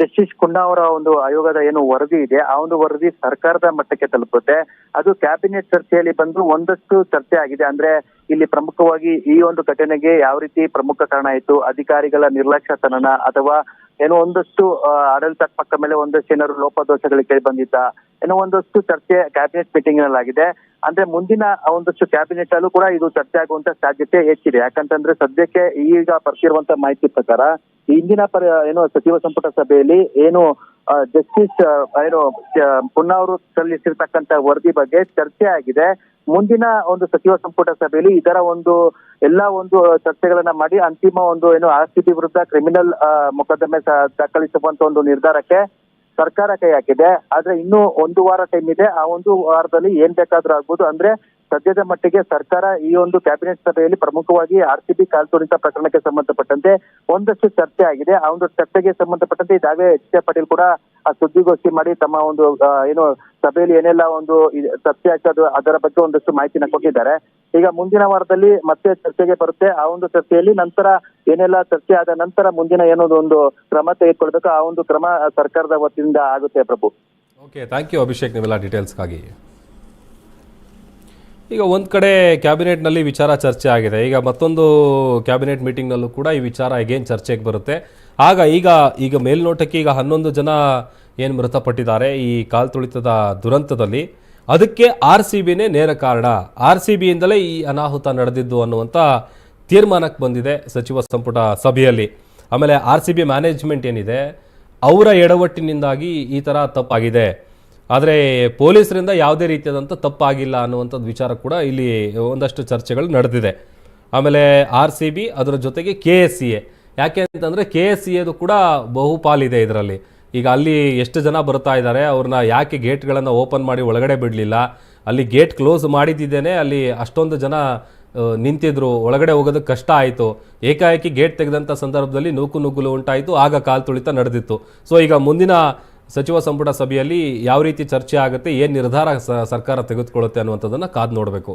ಜಸ್ಟಿಸ್ ಕುನ್ನಾ ಅವರ ಒಂದು ಆಯೋಗದ ಏನು ವರದಿ ಇದೆ, ಆ ಒಂದು ವರದಿ ಸರ್ಕಾರದ ಮಟ್ಟಕ್ಕೆ ತಲುಪುತ್ತೆ. ಅದು ಕ್ಯಾಬಿನೆಟ್ ಚರ್ಚೆಯಲ್ಲಿ ಬಂದು ಒಂದಷ್ಟು ಚರ್ಚೆ ಆಗಿದೆ. ಅಂದ್ರೆ ಇಲ್ಲಿ ಪ್ರಮುಖವಾಗಿ ಈ ಒಂದು ಘಟನೆಗೆ ಯಾವ ರೀತಿ ಪ್ರಮುಖ ಕಾರಣ ಆಯಿತು, ಅಧಿಕಾರಿಗಳ ನಿರ್ಲಕ್ಷ್ಯತನನ ಅಥವಾ ಏನೋ ಒಂದಷ್ಟು ಆಡಳಿತ ಪಕ್ಕ ಮೇಲೆ ಒಂದಷ್ಟು ಏನಾದ್ರು ಲೋಪದೋಷಗಳು ಕೇಳಿ ಬಂದಿದ್ದ, ಏನೋ ಒಂದಷ್ಟು ಚರ್ಚೆ ಕ್ಯಾಬಿನೆಟ್ ಮೀಟಿಂಗ್ನಲ್ಲಿ ಆಗಿದೆ. ಅಂದ್ರೆ ಮುಂದಿನ ಒಂದಷ್ಟು ಕ್ಯಾಬಿನೆಟ್ ಅಲ್ಲೂ ಕೂಡ ಇದು ಚರ್ಚೆ ಆಗುವಂತ ಸಾಧ್ಯತೆ ಹೆಚ್ಚಿದೆ. ಯಾಕಂತಂದ್ರೆ ಸದ್ಯಕ್ಕೆ ಈಗ ಬರ್ತಿರುವಂತ ಮಾಹಿತಿ ಪ್ರಕಾರ ಇಂದಿನ ಪರ, ಏನು ಸಚಿವ ಸಂಪುಟ ಸಭೆಯಲ್ಲಿ ಏನು ಜಸ್ಟಿಸ್ ಏನು ಪುನ್ನಾ ಅವರು ಸಲ್ಲಿಸಿರ್ತಕ್ಕಂತ ವರದಿ ಬಗ್ಗೆ ಚರ್ಚೆ ಆಗಿದೆ. ಮುಂದಿನ ಒಂದು ಸಚಿವ ಸಂಪುಟ ಸಭೆಯಲ್ಲಿ ಇದರ ಒಂದು ಎಲ್ಲಾ ಒಂದು ಚರ್ಚೆಗಳನ್ನ ಮಾಡಿ ಅಂತಿಮ ಒಂದು ಏನು ಆರ್ ಸಿ ಬಿ ವಿರುದ್ಧ ಕ್ರಿಮಿನಲ್ ಮೊಕದ್ದಮೆ ದಾಖಲಿಸುವಂತ ಒಂದು ನಿರ್ಧಾರಕ್ಕೆ ಸರ್ಕಾರ ಕೈ ಹಾಕಿದೆ. ಆದ್ರೆ ಇನ್ನೂ ಒಂದು ವಾರ ಟೈಮ್ ಇದೆ. ಆ ಒಂದು ವಾರದಲ್ಲಿ ಏನ್ ಬೇಕಾದ್ರೂ ಆಗ್ಬೋದು. ಅಂದ್ರೆ ಸದ್ಯದ ಮಟ್ಟಿಗೆ ಸರ್ಕಾರ ಈ ಒಂದು ಕ್ಯಾಬಿನೆಟ್ ಸಭೆಯಲ್ಲಿ ಪ್ರಮುಖವಾಗಿ ಆರ್ ಸಿ ಬಿ ಕಾಲ್ತುಳಿತ ಪ್ರಕರಣಕ್ಕೆ ಸಂಬಂಧಪಟ್ಟಂತೆ ಒಂದಷ್ಟು ಚರ್ಚೆ ಆಗಿದೆ. ಆ ಒಂದು ಚರ್ಚೆಗೆ ಸಂಬಂಧಪಟ್ಟಂತೆ ಇದಾಗಲೇ ಎಚ್ ಕೆ ಪಾಟೀಲ್ ಕೂಡ ಸುದ್ದಿಗೋಷ್ಠಿ ಮಾಡಿ ತಮ್ಮ ಒಂದು ಏನು ಸಭೆಯಲ್ಲಿ ಏನೆಲ್ಲ ಒಂದು ಚರ್ಚೆ ಆಗ್ತದೆ ಅದರ ಬಗ್ಗೆ ಒಂದಷ್ಟು ಮಾಹಿತಿನ ಕೊಟ್ಟಿದ್ದಾರೆ. ಈಗ ಮುಂದಿನ ವಾರದಲ್ಲಿ ಮತ್ತೆ ಚರ್ಚೆಗೆ ಬರುತ್ತೆ. ಆ ಒಂದು ಚರ್ಚೆಯಲ್ಲಿ ನಂತರ ಏನೆಲ್ಲ ಚರ್ಚೆ ಆದ ನಂತರ ಮುಂದಿನ ಏನೋ ಒಂದು ಕ್ರಮ ತೆಗೆದುಕೊಳ್ಬೇಕು, ಆ ಒಂದು ಕ್ರಮ ಸರ್ಕಾರದ ವತಿಯಿಂದ ಆಗುತ್ತೆ Prabhu. Okay thank you Abhishek ನೀವೆಲ್ಲ ಡೀಟೇಲ್ಸ್ಗಾಗಿ ಈಗ ಒಂದು ಕಡೆ ಕ್ಯಾಬಿನೆಟ್ನಲ್ಲಿ ವಿಚಾರ ಚರ್ಚೆ ಆಗಿದೆ. ಈಗ ಮತ್ತೊಂದು ಕ್ಯಾಬಿನೆಟ್ ಮೀಟಿಂಗ್ನಲ್ಲೂ ಕೂಡ ಈ ವಿಚಾರ ಅಗೇನ್ ಚರ್ಚೆಗೆ ಬರುತ್ತೆ? ಆಗ ಈಗ ಈಗ ಮೇಲ್ನೋಟಕ್ಕೆ ಈಗ ಹನ್ನೊಂದು ಜನ ಏನು ಮೃತಪಟ್ಟಿದ್ದಾರೆ ಈ ಕಾಲ್ತುಳಿತದ ದುರಂತದಲ್ಲಿ. ಅದಕ್ಕೆ ಆರ್ ಸಿ ಬಿನೇ ನೇರ ಕಾರಣ. ಆರ್ ಸಿ ಬಿಯಿಂದಲೇ ಈ ಅನಾಹುತ ನಡೆದಿದ್ದು ಅನ್ನುವಂಥ ತೀರ್ಮಾನಕ್ಕೆ ಬಂದಿದೆ ಸಚಿವ ಸಂಪುಟ ಸಭೆಯಲ್ಲಿ. ಆಮೇಲೆ ಆರ್ ಸಿ ಬಿ ಮ್ಯಾನೇಜ್ಮೆಂಟ್ ಏನಿದೆ, ಅವರ ಎಡವಟ್ಟಿನಿಂದಾಗಿ ಈ ಥರ ತಪ್ಪಾಗಿದೆ. ಆದರೆ ಪೊಲೀಸರಿಂದ ಯಾವುದೇ ರೀತಿಯಾದಂಥ ತಪ್ಪಾಗಿಲ್ಲ ಅನ್ನುವಂಥದ್ದು ವಿಚಾರ ಕೂಡ ಇಲ್ಲಿ ಒಂದಷ್ಟು ಚರ್ಚೆಗಳು ನಡೆದಿದೆ. ಆಮೇಲೆ ಆರ್ ಸಿ ಬಿ ಅದರ ಜೊತೆಗೆ ಕೆ ಎಸ್ ಸಿ ಎ. ಯಾಕೆ ಅಂತಂದರೆ ಕೆ ಎಸ್ ಸಿ ಎದು ಕೂಡ ಬಹುಪಾಲಿದೆ ಇದರಲ್ಲಿ. ಈಗ ಅಲ್ಲಿ ಎಷ್ಟು ಜನ ಬರ್ತಾ ಇದ್ದಾರೆ, ಅವ್ರನ್ನ ಯಾಕೆ ಗೇಟ್ಗಳನ್ನು ಓಪನ್ ಮಾಡಿ ಒಳಗಡೆ ಬಿಡಲಿಲ್ಲ? ಅಲ್ಲಿ ಗೇಟ್ ಕ್ಲೋಸ್ ಮಾಡಿದ್ದೇನೆ ಅಲ್ಲಿ ಅಷ್ಟೊಂದು ಜನ ನಿಂತಿದ್ರು, ಒಳಗಡೆ ಹೋಗೋದಕ್ಕೆ ಕಷ್ಟ ಆಯಿತು. ಏಕಾಏಕಿ ಗೇಟ್ ತೆಗೆದಂಥ ಸಂದರ್ಭದಲ್ಲಿ ನೂಕು ನುಗ್ಗುಲು ಉಂಟಾಯಿತು, ಆಗ ಕಾಲು ತುಳಿತ ನಡೆದಿತ್ತು. ಸೊ ಈಗ ಮುಂದಿನ ಸಚಿವ ಸಂಪುಟ ಸಭೆಯಲ್ಲಿ ಯಾವ ರೀತಿ ಚರ್ಚೆ ಆಗುತ್ತೆ, ಏನು ನಿರ್ಧಾರ ಸರ್ಕಾರ ತೆಗೆದುಕೊಳ್ಳುತ್ತೆ ಅನ್ನುವಂಥದ್ದನ್ನು ಕಾದು ನೋಡಬೇಕು.